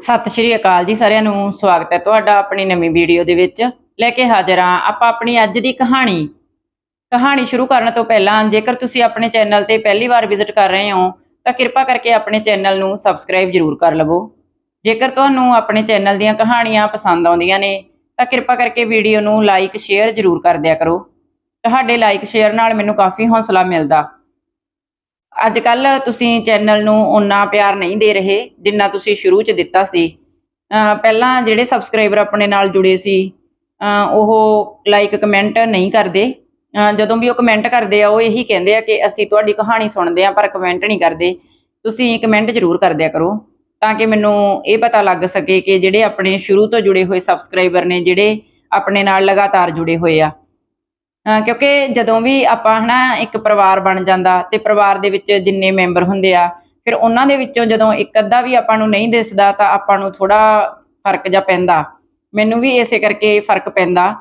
ਸਤਿ ਸ਼੍ਰੀ ਅਕਾਲ ਜੀ ਸਾਰਿਆਂ ਨੂੰ, ਸਵਾਗਤ ਹੈ ਤੁਹਾਡਾ ਆਪਣੀ ਨਵੀਂ ਵੀਡੀਓ ਦੇ ਵਿੱਚ। ਲੈ ਕੇ ਹਾਜ਼ਰ ਹਾਂ ਆਪਾਂ ਆਪਣੀ ਅੱਜ ਦੀ ਕਹਾਣੀ। ਕਹਾਣੀ ਸ਼ੁਰੂ ਕਰਨ ਤੋਂ ਪਹਿਲਾਂ ਜੇਕਰ ਤੁਸੀਂ ਆਪਣੇ ਚੈਨਲ ਤੇ ਪਹਿਲੀ ਵਾਰ ਵਿਜ਼ਿਟ ਕਰ ਰਹੇ ਹੋ, ਤਾਂ ਕਿਰਪਾ ਕਰਕੇ ਆਪਣੇ ਚੈਨਲ ਨੂੰ ਸਬਸਕ੍ਰਾਈਬ ਜ਼ਰੂਰ ਕਰ ਲਵੋ। ਜੇਕਰ ਤੁਹਾਨੂੰ ਆਪਣੇ ਚੈਨਲ ਦੀਆਂ ਕਹਾਣੀਆਂ ਪਸੰਦ ਆਉਂਦੀਆਂ ਨੇ, ਤਾਂ ਕਿਰਪਾ ਕਰਕੇ ਵੀਡੀਓ ਨੂੰ ਲਾਈਕ, ਸ਼ੇਅਰ ਜ਼ਰੂਰ ਕਰ ਦਿਆ ਕਰੋ। ਤੁਹਾਡੇ ਲਾਈਕ, ਸ਼ੇਅਰ ਨਾਲ ਮੈਨੂੰ ਕਾਫੀ ਹੌਸਲਾ ਮਿਲਦਾ। ਅੱਜ ਕੱਲ ਤੁਸੀਂ ਚੈਨਲ ਨੂੰ ਓਨਾ ਪਿਆਰ ਨਹੀਂ ਦੇ ਰਹੇ ਜਿੰਨਾ ਤੁਸੀਂ ਸ਼ੁਰੂ ਚ ਦਿੱਤਾ ਸੀ। ਪਹਿਲਾਂ ਜਿਹੜੇ ਸਬਸਕ੍ਰਾਈਬਰ ਆਪਣੇ ਨਾਲ ਜੁੜੇ ਸੀ ਉਹ ਲਾਈਕ ਕਮੈਂਟ ਨਹੀਂ ਕਰਦੇ। ਜਦੋਂ ਵੀ ਉਹ ਕਮੈਂਟ ਕਰਦੇ ਆ, ਉਹ ਇਹੀ ਕਹਿੰਦੇ ਆ ਕਿ ਅਸੀਂ ਤੁਹਾਡੀ ਕਹਾਣੀ ਸੁਣਦੇ ਆ, ਪਰ ਕਮੈਂਟ ਨਹੀਂ ਕਰਦੇ। ਤੁਸੀਂ ਕਮੈਂਟ ਜ਼ਰੂਰ ਕਰਦਿਆ ਕਰੋ ਤਾਂ ਕਿ ਮੈਨੂੰ ਇਹ ਪਤਾ ਲੱਗ ਸਕੇ ਕਿ ਜਿਹੜੇ ਆਪਣੇ ਸ਼ੁਰੂ ਤੋਂ ਜੁੜੇ ਹੋਏ ਸਬਸਕ੍ਰਾਈਬਰ ਨੇ, ਜਿਹੜੇ ਆਪਣੇ ਨਾਲ ਲਗਾਤਾਰ ਜੁੜੇ ਹੋਏ ਆ ਕਿਉਂਕਿ ਜਦੋਂ ਵੀ ਆਪਾਂ ਹਨਾ ਇੱਕ ਪਰਿਵਾਰ ਬਣ ਜਾਂਦਾ ਤੇ ਪਰਿਵਾਰ ਦੇ ਵਿੱਚ ਜਿੰਨੇ ਮੈਂਬਰ ਹੁੰਦੇ ਆ, ਫਿਰ ਉਹਨਾਂ ਦੇ ਵਿੱਚੋਂ ਜਦੋਂ ਇੱਕ ਅੱਧਾ ਵੀ ਆਪਾਂ ਨੂੰ ਨਹੀਂ ਦਿਸਦਾ ਤਾਂ ਆਪਾਂ ਨੂੰ ਥੋੜਾ ਫ਼ਰਕ ਜਿਹਾ ਪੈਂਦਾ। ਮੈਨੂੰ ਵੀ ਇਸੇ ਕਰਕੇ ਫ਼ਰਕ ਪੈਂਦਾ।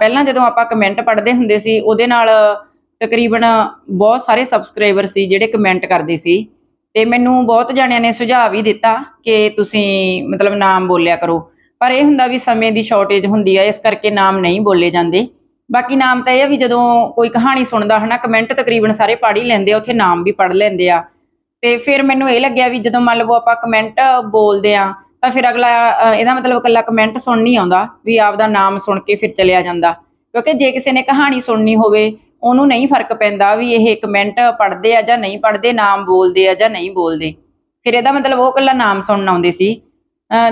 ਪਹਿਲਾਂ ਜਦੋਂ ਆਪਾਂ ਕਮੈਂਟ ਪੜ੍ਹਦੇ ਹੁੰਦੇ ਸੀ, ਉਹਦੇ ਨਾਲ ਤਕਰੀਬਨ ਬਹੁਤ ਸਾਰੇ ਸਬਸਕ੍ਰਾਈਬਰ ਸੀ ਜਿਹੜੇ ਕਮੈਂਟ ਕਰਦੇ ਸੀ ਤੇ ਮੈਨੂੰ ਬਹੁਤ ਜਾਣਿਆਂ ਨੇ ਸੁਝਾਅ ਵੀ ਦਿੱਤਾ ਕਿ ਤੁਸੀਂ ਮਤਲਬ ਨਾਮ ਬੋਲਿਆ ਕਰੋ। ਪਰ ਇਹ ਹੁੰਦਾ ਵੀ ਸਮੇਂ ਦੀ ਸ਼ਾਰਟੇਜ ਹੁੰਦੀ ਆ, ਇਸ ਕਰਕੇ ਨਾਮ ਨਹੀਂ ਬੋਲੇ ਜਾਂਦੇ। ਬਾਕੀ ਨਾਮ ਤਾਂ ਇਹ ਆ ਵੀ ਜਦੋਂ ਕੋਈ ਕਹਾਣੀ ਸੁਣਦਾ ਹਨਾ ਕਮੈਂਟ ਤਕਰੀਬਨ ਸਾਰੇ ਪੜ੍ਹ ਹੀ ਲੈਂਦੇ ਆ ਉੱਥੇ ਨਾਮ ਵੀ ਪੜ੍ਹ ਲੈਂਦੇ ਆ। ਤੇ ਫਿਰ ਮੈਨੂੰ ਇਹ ਲੱਗਿਆ ਵੀ ਜਦੋਂ ਮੰਨ ਲਓ ਆਪਾਂ ਕਮੈਂਟ ਬੋਲਦੇ ਆ ਤਾਂ ਫਿਰ ਅਗਲਾ ਇਹਦਾ ਮਤਲਬ ਇਕੱਲਾ ਕਮੈਂਟ ਸੁਣ ਨਹੀਂ ਆਉਂਦਾ ਵੀ ਆਪਦਾ ਨਾਮ ਸੁਣ ਕੇ ਫਿਰ ਚਲਿਆ ਜਾਂਦਾ। ਕਿਉਂਕਿ ਜੇ ਕਿਸੇ ਨੇ ਕਹਾਣੀ ਸੁਣਨੀ ਹੋਵੇ ਉਹਨੂੰ ਨਹੀਂ ਫ਼ਰਕ ਪੈਂਦਾ ਵੀ ਇਹ ਕਮੈਂਟ ਪੜ੍ਹਦੇ ਆ ਜਾਂ ਨਹੀਂ ਪੜ੍ਹਦੇ ਨਾਮ ਬੋਲਦੇ ਆ ਜਾਂ ਨਹੀਂ ਬੋਲਦੇ। ਫਿਰ ਇਹਦਾ ਮਤਲਬ ਉਹ ਇਕੱਲਾ ਨਾਮ ਸੁਣਨ ਆਉਂਦੇ ਸੀ।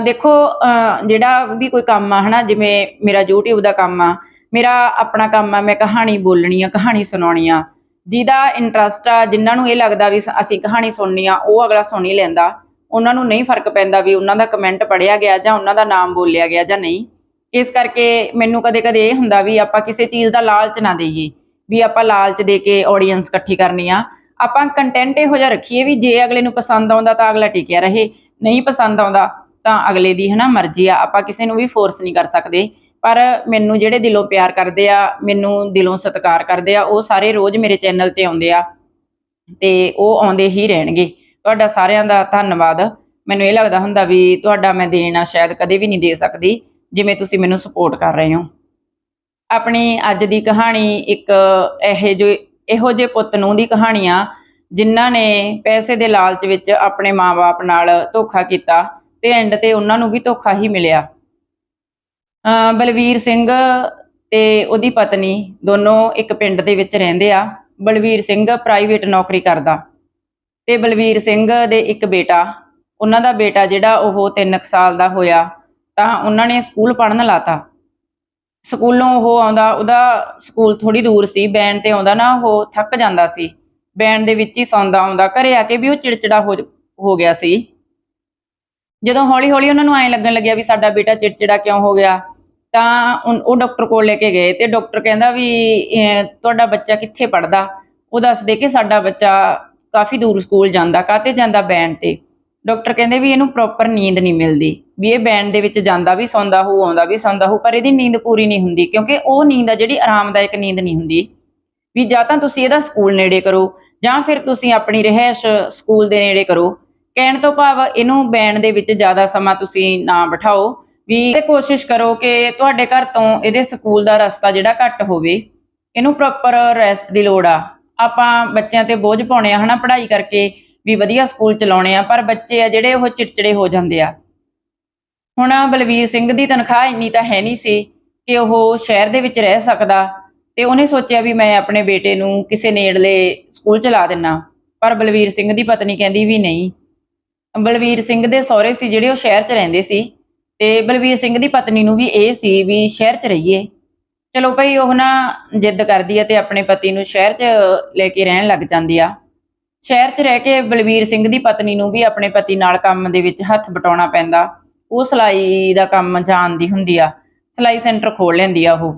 ਦੇਖੋ ਅ, ਜਿਹੜਾ ਵੀ ਕੋਈ ਕੰਮ ਆ ਹਨਾ ਜਿਵੇਂ ਮੇਰਾ YouTube ਦਾ ਕੰਮ ਆ ਮੇਰਾ ਆਪਣਾ ਕੰਮ ਆ, ਮੈਂ ਕਹਾਣੀ ਬੋਲਣੀ ਆ, ਕਹਾਣੀ ਸੁਣਾਉਣੀ ਆ। ਜਿਹਦਾ ਇੰਟਰਸਟ ਆ, ਜਿਨ੍ਹਾਂ ਨੂੰ ਇਹ ਲੱਗਦਾ ਵੀ ਅਸੀਂ ਕਹਾਣੀ ਸੁਣਨੀ ਆ, ਉਹ ਅਗਲਾ ਸੁਣ ਹੀ ਲੈਂਦਾ। ਉਹਨਾਂ ਨੂੰ ਨਹੀਂ ਫ਼ਰਕ ਪੈਂਦਾ ਵੀ ਉਹਨਾਂ ਦਾ ਕਮੈਂਟ ਪੜਿਆ ਗਿਆ ਜਾਂ ਉਹਨਾਂ ਦਾ ਨਾਮ ਬੋਲਿਆ ਗਿਆ ਜਾਂ ਨਹੀਂ। ਇਸ ਕਰਕੇ ਮੈਨੂੰ ਕਦੇ-ਕਦੇ ਇਹ ਹੁੰਦਾ ਵੀ ਆਪਾਂ ਕਿਸੇ ਚੀਜ਼ ਦਾ ਲਾਲਚ ਨਾ ਦੇਈਏ, ਵੀ ਆਪਾਂ ਲਾਲਚ ਦੇ ਕੇ ਆਡੀਅנס ਇਕੱਠੀ ਕਰਨੀ ਆ। ਆਪਾਂ ਕੰਟੈਂਟ ਇਹੋ ਜਿਹਾ ਰੱਖੀਏ ਵੀ ਜੇ ਅਗਲੇ ਨੂੰ ਪਸੰਦ ਆਉਂਦਾ ਤਾਂ ਅਗਲਾ ਟਿਕਿਆ ਰਹੇ, ਨਹੀਂ ਪਸੰਦ ਆਉਂਦਾ ਤਾਂ ਅਗਲੇ ਦੀ ਹਨਾ ਮਰਜ਼ੀ ਆ, ਆਪਾਂ ਕਿਸੇ ਨੂੰ ਵੀ ਫੋਰਸ ਨਹੀਂ ਕਰ ਸਕਦੇ। ਪਰ ਮੈਨੂੰ ਜਿਹੜੇ ਦਿਲੋਂ ਪਿਆਰ ਕਰਦੇ ਆ, ਮੈਨੂੰ ਦਿਲੋਂ ਸਤਿਕਾਰ ਕਰਦੇ ਆ, ਉਹ ਸਾਰੇ ਰੋਜ਼ ਮੇਰੇ ਚੈਨਲ ਤੇ ਆਉਂਦੇ ਆ ਤੇ ਉਹ ਆਉਂਦੇ ਹੀ ਰਹਿਣਗੇ। ਤੁਹਾਡਾ ਸਾਰਿਆਂ ਦਾ ਧੰਨਵਾਦ। ਮੈਨੂੰ ਇਹ ਲੱਗਦਾ ਹੁੰਦਾ ਵੀ ਤੁਹਾਡਾ ਮੈਂ ਦੇਣਾ ਸ਼ਾਇਦ ਕਦੇ ਵੀ ਨਹੀਂ ਦੇ ਸਕਦੀ, ਜਿਵੇਂ ਤੁਸੀਂ ਮੈਨੂੰ ਸਪੋਰਟ ਕਰ ਰਹੇ ਹੋ। ਆਪਣੀ ਅੱਜ ਦੀ ਕਹਾਣੀ ਇੱਕ ਇਹੋ ਜਿਹੇ ਇਹੋ ਜਿਹੇ ਪੁੱਤ ਨੂੰ ਦੀ ਕਹਾਣੀ ਆ, ਜਿਨ੍ਹਾਂ ਨੇ ਪੈਸੇ ਦੇ ਲਾਲਚ ਵਿੱਚ ਆਪਣੇ ਮਾਪੇ ਨਾਲ ਧੋਖਾ ਕੀਤਾ ਤੇ ਐਂਡ ਤੇ ਉਹਨਾਂ ਨੂੰ ਵੀ ਧੋਖਾ ਹੀ ਮਿਲਿਆ। ਬਲਵੀਰ ਸਿੰਘ ਤੇ ਉਹਦੀ ਪਤਨੀ ਦੋਨੋਂ ਇੱਕ ਪਿੰਡ ਦੇ ਵਿੱਚ ਰਹਿੰਦੇ ਆ। ਬਲਵੀਰ ਸਿੰਘ ਪ੍ਰਾਈਵੇਟ ਨੌਕਰੀ ਕਰਦਾ ਤੇ ਬਲਵੀਰ ਸਿੰਘ ਦੇ ਇੱਕ ਬੇਟਾ, ਉਹਨਾਂ ਦਾ ਬੇਟਾ ਜਿਹੜਾ ਉਹ 3 ਸਾਲ ਦਾ ਹੋਇਆ, ਤਾਂ ਉਹਨਾਂ ਨੇ ਸਕੂਲ ਪੜ੍ਹਨ ਲਾਤਾ। ਸਕੂਲੋਂ ਉਹ ਆਉਂਦਾ, ਉਹਦਾ ਸਕੂਲ ਥੋੜੀ ਦੂਰ ਸੀ ਬੈਨ ਤੇ ਆਉਂਦਾ ਨਾ, ਉਹ ਥੱਕ ਜਾਂਦਾ ਸੀ। ਬੈਨ ਦੇ ਵਿੱਚ ਹੀ ਸੌਂਦਾ ਆਉਂਦਾ, ਘਰੇ ਆ ਕੇ ਵੀ ਉਹ ਚਿੜਚਿੜਾ ਹੋ ਹੋ ਗਿਆ ਸੀ। ਜਦੋਂ ਹੌਲੀ ਹੌਲੀ ਉਹਨਾਂ ਨੂੰ ਐਂ ਲੱਗਣ ਲੱਗਿਆ ਵੀ ਸਾਡਾ ਬੇਟਾ ਚਿੜਚਿੜਾ ਕਿਉਂ ਹੋ ਗਿਆ ਤਾਂ ਉਹ ਡਾਕਟਰ ਕੋਲ ਲੈ ਕੇ ਗਏ ਤੇ ਡਾਕਟਰ ਕਹਿੰਦਾ ਵੀ ਤੁਹਾਡਾ ਬੱਚਾ ਕਿੱਥੇ ਪੜਦਾ ਉਹ ਦੱਸਦੇ ਕਿ ਸਾਡਾ ਬੱਚਾ ਕਾਫੀ ਦੂਰ ਸਕੂਲ ਜਾਂਦਾ ਕਾਤੇ ਜਾਂਦਾ ਬੈਂਡ ਤੇ? ਡਾਕਟਰ ਕਹਿੰਦੇ ਵੀ ਇਹਨੂੰ ਪ੍ਰੋਪਰ ਨੀਂਦ ਨਹੀਂ ਮਿਲਦੀ। ਵੀ ਇਹ ਬੈਂਡ ਦੇ ਵਿੱਚ ਜਾਂਦਾ ਵੀ ਸੌਂਦਾ ਹੋ ਆਉਂਦਾ ਵੀ ਸੌਂਦਾ ਹੋਊ, ਪਰ ਇਹਦੀ ਨੀਂਦ ਪੂਰੀ ਨਹੀਂ ਹੁੰਦੀ, ਕਿਉਂਕਿ ਉਹ ਨੀਂਦ ਆ ਜਿਹੜੀ ਆਰਾਮਦਾਇਕ ਨੀਂਦ ਨਹੀਂ ਹੁੰਦੀ। ਵੀ ਜਾਂ ਤਾਂ ਤੁਸੀਂ ਇਹਦਾ ਸਕੂਲ ਨੇੜੇ ਕਰੋ, ਜਾਂ ਫਿਰ ਤੁਸੀਂ ਆਪਣੀ ਰਹਿائش ਸਕੂਲ ਦੇ ਨੇੜੇ ਕਰੋ। ਕਹਿਣ ਤੋਂ ਭਾਵ ਇਹਨੂੰ ਬੈਂਡ ਦੇ ਵਿੱਚ ਜ਼ਿਆਦਾ ਸਮਾਂ ਤੁਸੀਂ ਨਾ ਬਿਠਾਓ। ਵੀ ਇਹ ਕੋਸ਼ਿਸ਼ ਕਰੋ ਕਿ ਤੁਹਾਡੇ ਘਰ ਤੋਂ ਇਹਦੇ ਸਕੂਲ ਦਾ ਰਸਤਾ ਜਿਹੜਾ ਘੱਟ ਹੋਵੇ। ਇਹਨੂੰ ਪ੍ਰੋਪਰ ਰੈਸਟ ਦੀ ਲੋੜ ਆ। ਆਪਾਂ ਬੱਚਿਆਂ ਤੇ ਬੋਝ ਪਾਉਣੇ ਆ, ਹਨਾ, ਪੜ੍ਹਾਈ ਕਰਕੇ ਵੀ ਵਧੀਆ ਸਕੂਲ ਚਲਾਉਣੇ ਆ, ਪਰ ਬੱਚੇ ਆ ਜਿਹੜੇ ਉਹ ਚਿੜਚਿੜੇ ਹੋ ਜਾਂਦੇ ਆ। ਹੁਣ ਬਲਵੀਰ ਸਿੰਘ ਦੀ ਤਨਖਾਹ ਇੰਨੀ ਤਾਂ ਹੈ ਨਹੀਂ ਸੀ ਕਿ ਉਹ ਸ਼ਹਿਰ ਦੇ ਵਿੱਚ ਰਹਿ ਸਕਦਾ ਤੇ ਉਹਨੇ ਸੋਚਿਆ ਵੀ ਮੈਂ ਆਪਣੇ ਬੇਟੇ ਨੂੰ ਕਿਸੇ ਨੇੜਲੇ ਸਕੂਲ ਚ ਲਾ ਦਿੰਨਾ। ਪਰ ਬਲਵੀਰ ਸਿੰਘ ਦੀ ਪਤਨੀ ਕਹਿੰਦੀ ਵੀ ਨਹੀਂ। ਬਲਵੀਰ ਸਿੰਘ ਦੇ ਸਹੁਰੇ ਸੀ ਜਿਹੜੇ ਉਹ ਸ਼ਹਿਰ 'ਚ ਰਹਿੰਦੇ ਸੀ। ਤੇ ਬਲਵੀਰ ਸਿੰਘ ਦੀ ਪਤਨੀ ਨੂੰ ਵੀ ਇਹ ਸੀ ਵੀ ਸ਼ਹਿਰ 'ਚ ਰਹੀਏ। ਚਲੋ ਭਈ ਉਹ ਨਾ ਜਿੱਦ ਕਰਦੀ ਹੈ ਤੇ ਆਪਣੇ ਪਤੀ ਨੂੰ ਸ਼ਹਿਰ 'ਚ ਲੈ ਕੇ ਰਹਿਣ ਲੱਗ ਜਾਂਦੀ ਆ। ਸ਼ਹਿਰ 'ਚ ਰਹਿ ਕੇ ਬਲਵੀਰ ਸਿੰਘ ਦੀ ਪਤਨੀ ਨੂੰ ਵੀ ਆਪਣੇ ਪਤੀ ਨਾਲ ਕੰਮ ਦੇ ਵਿੱਚ ਹੱਥ ਬਟਾਉਣਾ ਪੈਂਦਾ। ਉਹ ਸਿਲਾਈ ਦਾ ਕੰਮ ਜਾਣਦੀ ਹੁੰਦੀ ਆ। ਸਿਲਾਈ ਸੈਂਟਰ ਖੋਲ ਲੈਂਦੀ ਆ ਉਹ।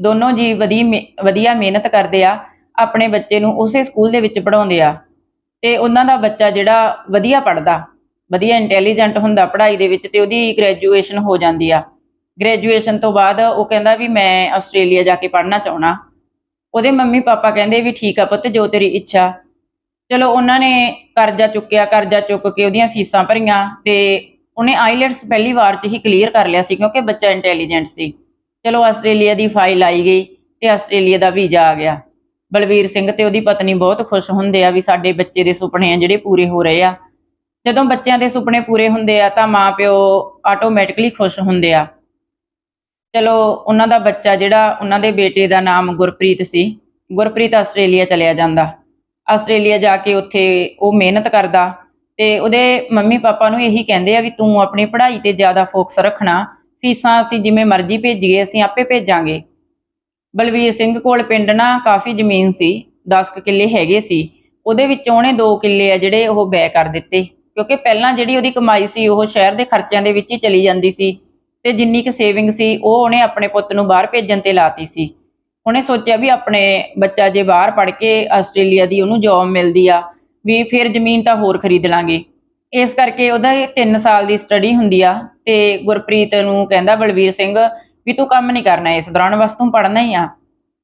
ਦੋਨੋਂ ਜੀ ਵਧੀਆ ਮਿ- ਵਧੀਆ ਮਿਹਨਤ ਕਰਦੇ ਆ। ਆਪਣੇ ਬੱਚੇ ਨੂੰ ਉਸੇ ਸਕੂਲ ਦੇ ਵਿੱਚ ਪੜਾਉਂਦੇ ਆ। ਤੇ ਉਹਨਾਂ ਦਾ ਬੱਚਾ ਜਿਹੜਾ ਵਧੀਆ ਪੜਦਾ ਵਧੀਆ ਇੰਟੈਲੀਜੈਂਟ ਹੁੰਦਾ ਪੜ੍ਹਾਈ ਦੇ ਵਿੱਚ ਤੇ ਉਹਦੀ ਗ੍ਰੈਜੂਏਸ਼ਨ ਹੋ ਜਾਂਦੀ ਆ। ਗ੍ਰੈਜੂਏਸ਼ਨ ਤੋਂ ਬਾਅਦ ਉਹ ਕਹਿੰਦਾ ਵੀ ਮੈਂ ਆਸਟ੍ਰੇਲੀਆ ਜਾ ਕੇ ਪੜ੍ਹਨਾ ਚਾਹਣਾ ਉਹਦੇ ਮੰਮੀ ਪਾਪਾ ਕਹਿੰਦੇ ਵੀ ਠੀਕ ਆ ਪੁੱਤ, ਜੋ ਤੇਰੀ ਇੱਛਾ। ਚਲੋ ਉਹਨਾਂ ਨੇ ਕਰਜ਼ਾ ਚੁੱਕਿਆ, ਕਰਜ਼ਾ ਚੁੱਕ ਕੇ ਉਹਦੀਆਂ ਫੀਸਾਂ ਭਰੀਆਂ ਤੇ ਉਹਨੇ ਆਈਲੈਟਸ ਪਹਿਲੀ ਵਾਰ 'ਚ ਹੀ ਕਲੀਅਰ ਕਰ ਲਿਆ ਸੀ ਕਿਉਂਕਿ ਬੱਚਾ ਇੰਟੈਲੀਜੈਂਟ ਸੀ। ਚਲੋ ਆਸਟ੍ਰੇਲੀਆ ਦੀ ਫਾਈਲ ਆਈ ਗਈ ਤੇ ਆਸਟ੍ਰੇਲੀਆ ਦਾ ਵੀਜ਼ਾ ਆ ਗਿਆ। ਬਲਵੀਰ ਸਿੰਘ ਤੇ ਉਹਦੀ ਪਤਨੀ ਬਹੁਤ ਖੁਸ਼ ਹੁੰਦੇ ਆ ਵੀ ਸਾਡੇ ਬੱਚੇ ਦੇ ਸੁਪਨੇ ਆ ਜਿਹੜੇ ਪੂਰੇ ਹੋ ਰਹੇ ਆ। ਜਦੋਂ ਬੱਚਿਆਂ ਦੇ ਸੁਪਨੇ ਪੂਰੇ ਹੁੰਦੇ ਆ ਤਾਂ ਮਾਪਿਓ ਆਟੋਮੈਟਿਕਲੀ ਖੁਸ਼ ਹੁੰਦੇ ਆ। ਚਲੋ, ਉਹਨਾਂ ਦਾ ਬੱਚਾ ਜਿਹੜਾ, ਉਹਨਾਂ ਦੇ ਬੇਟੇ ਦਾ ਨਾਮ ਗੁਰਪ੍ਰੀਤ ਸੀ। ਗੁਰਪ੍ਰੀਤ ਆਸਟ੍ਰੇਲੀਆ ਚਲਿਆ ਜਾਂਦਾ। ਆਸਟ੍ਰੇਲੀਆ ਜਾ ਕੇ ਉੱਥੇ ਉਹ ਮਿਹਨਤ ਕਰਦਾ ਤੇ ਉਹਦੇ ਮੰਮੀ ਪਾਪਾ ਨੂੰ ਇਹੀ ਕਹਿੰਦੇ ਆ ਵੀ ਤੂੰ ਆਪਣੀ ਪੜ੍ਹਾਈ ਤੇ ਜ਼ਿਆਦਾ ਫੋਕਸ ਰੱਖਣਾ। ਫੀਸਾਂ ਅਸੀਂ ਜਿਵੇਂ ਮਰਜ਼ੀ ਭੇਜੀਏ, ਅਸੀਂ ਆਪੇ ਭੇਜਾਂਗੇ। ਬਲਵੀਰ ਸਿੰਘ ਕੋਲ ਪਿੰਡ ਨਾ ਕਾਫੀ ਜ਼ਮੀਨ ਸੀ 10 ਕੁ ਕਿੱਲੇ ਹੈਗੇ ਸੀ। ਉਹਦੇ ਵਿੱਚੋਂ ਉਹਨੇ 2 ਕਿੱਲੇ ਆ ਜਿਹੜੇ ਉਹ ਬੈ ਕਰ ਦਿੱਤੇ। ਕਿਉਂਕਿ ਪਹਿਲਾਂ ਜਿਹੜੀ ਉਹਦੀ ਕਮਾਈ ਸੀ, ਉਹ ਸ਼ਹਿਰ ਦੇ ਖਰਚਿਆਂ ਦੇ ਵਿੱਚ ਹੀ ਚਲੀ ਜਾਂਦੀ ਸੀ ਤੇ ਜਿੰਨੀ ਕੁ ਸੇਵਿੰਗ ਸੀ, ਉਹ ਉਹਨੇ ਆਪਣੇ ਪੁੱਤ ਨੂੰ ਬਾਹਰ ਭੇਜਣ ਤੇ ਲਾਤੀ ਸੀ। ਉਹਨੇ ਸੋਚਿਆ ਵੀ ਆਪਣੇ ਬੱਚਾ ਜੇ ਬਾਹਰ ਪੜ੍ਹ ਕੇ ਆਸਟ੍ਰੇਲੀਆ ਦੀ ਉਹਨੂੰ ਜੌਬ ਮਿਲਦੀ ਆ, ਵੀ ਫਿਰ ਜ਼ਮੀਨ ਤਾਂ ਹੋਰ ਖਰੀਦ ਲਾਂਗੇ। ਇਸ ਕਰਕੇ ਉਹਦਾ 3 ਸਾਲ ਦੀ ਸਟੱਡੀ ਹੁੰਦੀ ਆ ਤੇ ਗੁਰਪ੍ਰੀਤ ਨੂੰ ਕਹਿੰਦਾ ਬਲਵੀਰ ਸਿੰਘ ਵੀ ਤੂੰ ਕੰਮ ਨਹੀਂ ਕਰਨਾ, ਇਸ ਦੌਰਾਨ ਬਸ ਤੂੰ ਪੜ੍ਹਨਾ ਹੀ ਆ।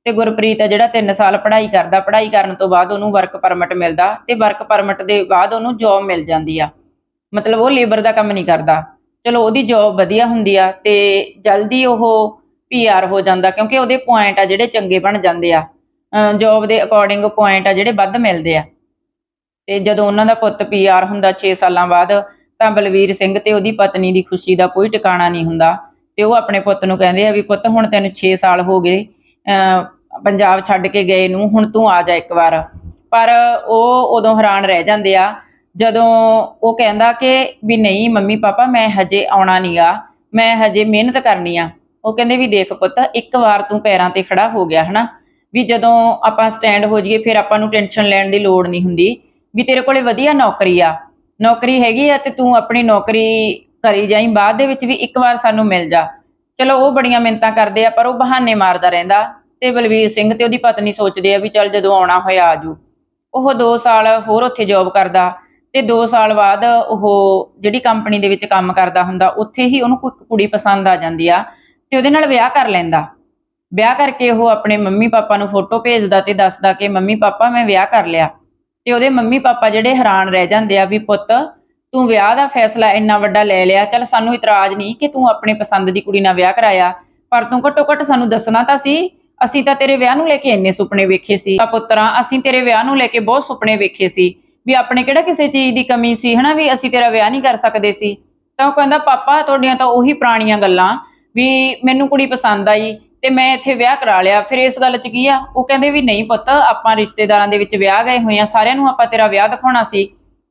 ਤੇ ਗੁਰਪ੍ਰੀਤ ਆ ਜਿਹੜਾ 3 ਸਾਲ ਪੜ੍ਹਾਈ ਕਰਦਾ, ਪੜ੍ਹਾਈ ਕਰਨ ਤੋਂ ਬਾਅਦ ਉਹਨੂੰ ਵਰਕ ਪਰਮਿਟ ਮਿਲਦਾ ਤੇ ਵਰਕ ਪਰਮਿਟ ਦੇ ਬਾਅਦ ਉਹਨੂੰ ਜੌਬ ਮਿਲ ਜਾਂਦੀ ਆ। ਮਤਲਬ ਉਹ ਲੇਬਰ ਦਾ ਕੰਮ ਨਹੀਂ ਕਰਦਾ। ਚਲੋ ਉਹਦੀ ਜੌਬ ਵਧੀਆ ਹੁੰਦੀ ਆ ਤੇ ਜਲਦੀ ਉਹ ਪੀਆਰ ਹੋ ਜਾਂਦਾ ਕਿਉਂਕਿ ਉਹਦੇ ਪੁਆਇੰਟ ਆ ਜਿਹੜੇ ਚੰਗੇ ਬਣ ਜਾਂਦੇ ਆ। ਜੌਬ ਦੇ ਅਕੋਰਡਿੰਗ ਪੁਆਇੰਟ ਆ ਜਿਹੜੇ ਵੱਧ ਮਿਲਦੇ ਆ। ਤੇ ਜਦੋਂ ਉਹਨਾਂ ਦਾ ਪੁੱਤ ਪੀਆਰ ਹੁੰਦਾ 6 ਸਾਲਾਂ ਬਾਅਦ, ਤਾਂ ਬਲਵੀਰ ਸਿੰਘ ਤੇ ਉਹਦੀ ਪਤਨੀ ਦੀ ਖੁਸ਼ੀ ਦਾ ਕੋਈ ਟਿਕਾਣਾ ਨਹੀਂ ਹੁੰਦਾ। ਤੇ ਉਹ ਆਪਣੇ ਪੁੱਤ ਨੂੰ ਕਹਿੰਦੇ ਆ ਵੀ ਪੁੱਤ ਹੁਣ ਤੈਨੂੰ 6 ਸਾਲ ਹੋ ਗਏ ਪੰਜਾਬ ਛੱਡ ਕੇ ਗਏ ਨੂੰ, ਹੁਣ ਤੂੰ ਆ ਜਾ ਇੱਕ ਵਾਰ। ਪਰ ਉਹ ਉਦੋਂ ਹੈਰਾਨ ਰਹਿ ਜਾਂਦੇ ਆ, ਜਦੋਂ ਉਹ ਕਹਿੰਦਾ ਕਿ ਵੀ ਨਹੀਂ ਮੰਮੀ ਪਾਪਾ, ਮੈਂ ਹਜੇ ਆਉਣਾ ਨਹੀਂਗਾ ਮੈਂ ਹਜੇ ਮਿਹਨਤ ਕਰਨੀ ਆ। ਉਹ ਕਹਿੰਦੇ ਵੀ ਦੇਖ ਪੁੱਤ, ਇੱਕ ਵਾਰ ਤੂੰ ਪੈਰਾਂ ਤੇ ਖੜਾ ਹੋ ਗਿਆ, ਹਨਾ? ਵੀ ਜਦੋਂ ਆਪਾਂ ਸਟੈਂਡ ਹੋ ਜਾਈਏ, ਫਿਰ ਆਪਾਂ ਨੂੰ ਟੈਨਸ਼ਨ ਲੈਣ ਦੀ ਲੋੜ ਨਹੀਂ ਹੁੰਦੀ। ਵੀ ਤੇਰੇ ਕੋਲੇ ਵਧੀਆ ਨੌਕਰੀ ਆ। ਨੌਕਰੀ ਹੈਗੀ ਆ ਤੇ ਤੂੰ ਆਪਣੀ ਨੌਕਰੀ ਕਰੀ ਜਾਈਂ, ਬਾਅਦ ਦੇ ਵਿੱਚ ਵੀ ਇੱਕ ਵਾਰ ਸਾਨੂੰ ਮਿਲ ਜਾ। ਚਲੋ ਉਹ ਬੜੀਆਂ ਮਿੰਤਾਂ ਕਰਦੇ ਆ, ਪਰ ਉਹ ਬਹਾਨੇ ਮਾਰਦਾ ਰਹਿੰਦਾ। ਤੇ ਬਲਵੀਰ ਸਿੰਘ ਤੇ ਉਹਦੀ ਪਤਨੀ ਸੋਚਦੇ ਆ ਵੀ ਚੱਲ ਜਦੋਂ ਆਉਣਾ ਹੋਇਆ ਆਜੂ। ਉਹ 2 ਸਾਲ ਹੋਰ ਉੱਥੇ ਜੌਬ ਕਰਦਾ ਤੇ 2 ਸਾਲ ਬਾਅਦ ਉਹ ਜਿਹੜੀ ਕੰਪਨੀ ਦੇ ਵਿੱਚ ਕੰਮ ਕਰਦਾ ਹੁੰਦਾ, ਉੱਥੇ ਹੀ ਉਹਨੂੰ ਕੋਈ ਕੁੜੀ ਪਸੰਦ ਆ ਜਾਂਦੀ ਆ ਤੇ ਉਹਦੇ ਨਾਲ ਵਿਆਹ ਕਰ ਲੈਂਦਾ। ਵਿਆਹ ਕਰਕੇ ਉਹ ਆਪਣੇ ਮੰਮੀ ਪਾਪਾ ਨੂੰ ਫੋਟੋ ਭੇਜਦਾ ਤੇ ਦੱਸਦਾ ਕਿ ਮੰਮੀ ਪਾਪਾ ਮੈਂ ਵਿਆਹ ਕਰ ਲਿਆ। ਤੇ ਉਹਦੇ ਮੰਮੀ ਪਾਪਾ ਜਿਹੜੇ ਹੈਰਾਨ ਰਹਿ ਜਾਂਦੇ ਆ ਵੀ ਪੁੱਤ ਤੂੰ ਵਿਆਹ ਦਾ ਫੈਸਲਾ ਇੰਨਾ ਵੱਡਾ ਲੈ ਲਿਆ, ਚੱਲ ਸਾਨੂੰ ਇਤਰਾਜ਼ ਨਹੀਂ ਕਿ ਤੂੰ ਆਪਣੇ ਪਸੰਦ ਦੀ ਕੁੜੀ ਨਾਲ ਵਿਆਹ ਕਰਾਇਆ, ਪਰ ਤੂੰ ਘੱਟੋ ਘੱਟ ਸਾਨੂੰ ਦੱਸਣਾ ਤਾਂ ਸੀ, ਅਸੀਂ ਤਾਂ ਤੇਰੇ ਵਿਆਹ ਨੂੰ ਲੈ ਕੇ ਇੰਨੇ ਸੁਪਨੇ ਵੇਖੇ ਸੀ। ਆ ਪੁੱਤਰਾ, ਅਸੀਂ ਤੇਰੇ ਵਿਆਹ ਨੂੰ ਲੈ ਕੇ ਬਹੁਤ ਸੁਪਨੇ ਵੇਖੇ ਸੀ, ਵੀ ਆਪਣੇ ਕਿਹੜਾ ਕਿਸੇ ਚੀਜ਼ ਦੀ ਕਮੀ ਸੀ, ਹਨਾ, ਵੀ ਅਸੀਂ ਤੇਰਾ ਵਿਆਹ ਨਹੀਂ ਕਰ ਸਕਦੇ ਸੀ। ਤਾਂ ਉਹ ਕਹਿੰਦਾ, ਪਾਪਾ, ਤੁਹਾਡੀਆਂ ਤਾਂ ਉਹੀ ਪੁਰਾਣੀਆਂ ਗੱਲਾਂ, ਵੀ ਮੈਨੂੰ ਕੁੜੀ ਪਸੰਦ ਆਈ ਤੇ ਮੈਂ ਇੱਥੇ ਵਿਆਹ ਕਰਾ ਲਿਆ। ਫਿਰ ਇਸ ਗੱਲ 'ਚ ਕੀ ਆ? ਉਹ ਕਹਿੰਦੇ ਵੀ ਨਹੀਂ ਪੁੱਤ, ਆਪਾਂ ਰਿਸ਼ਤੇਦਾਰਾਂ ਦੇ ਵਿੱਚ ਵਿਆਹ ਗਏ ਹੋਏ ਆ, ਸਾਰਿਆਂ ਨੂੰ ਆਪਾਂ ਤੇਰਾ ਵਿਆਹ ਦਿਖਾਉਣਾ ਸੀ।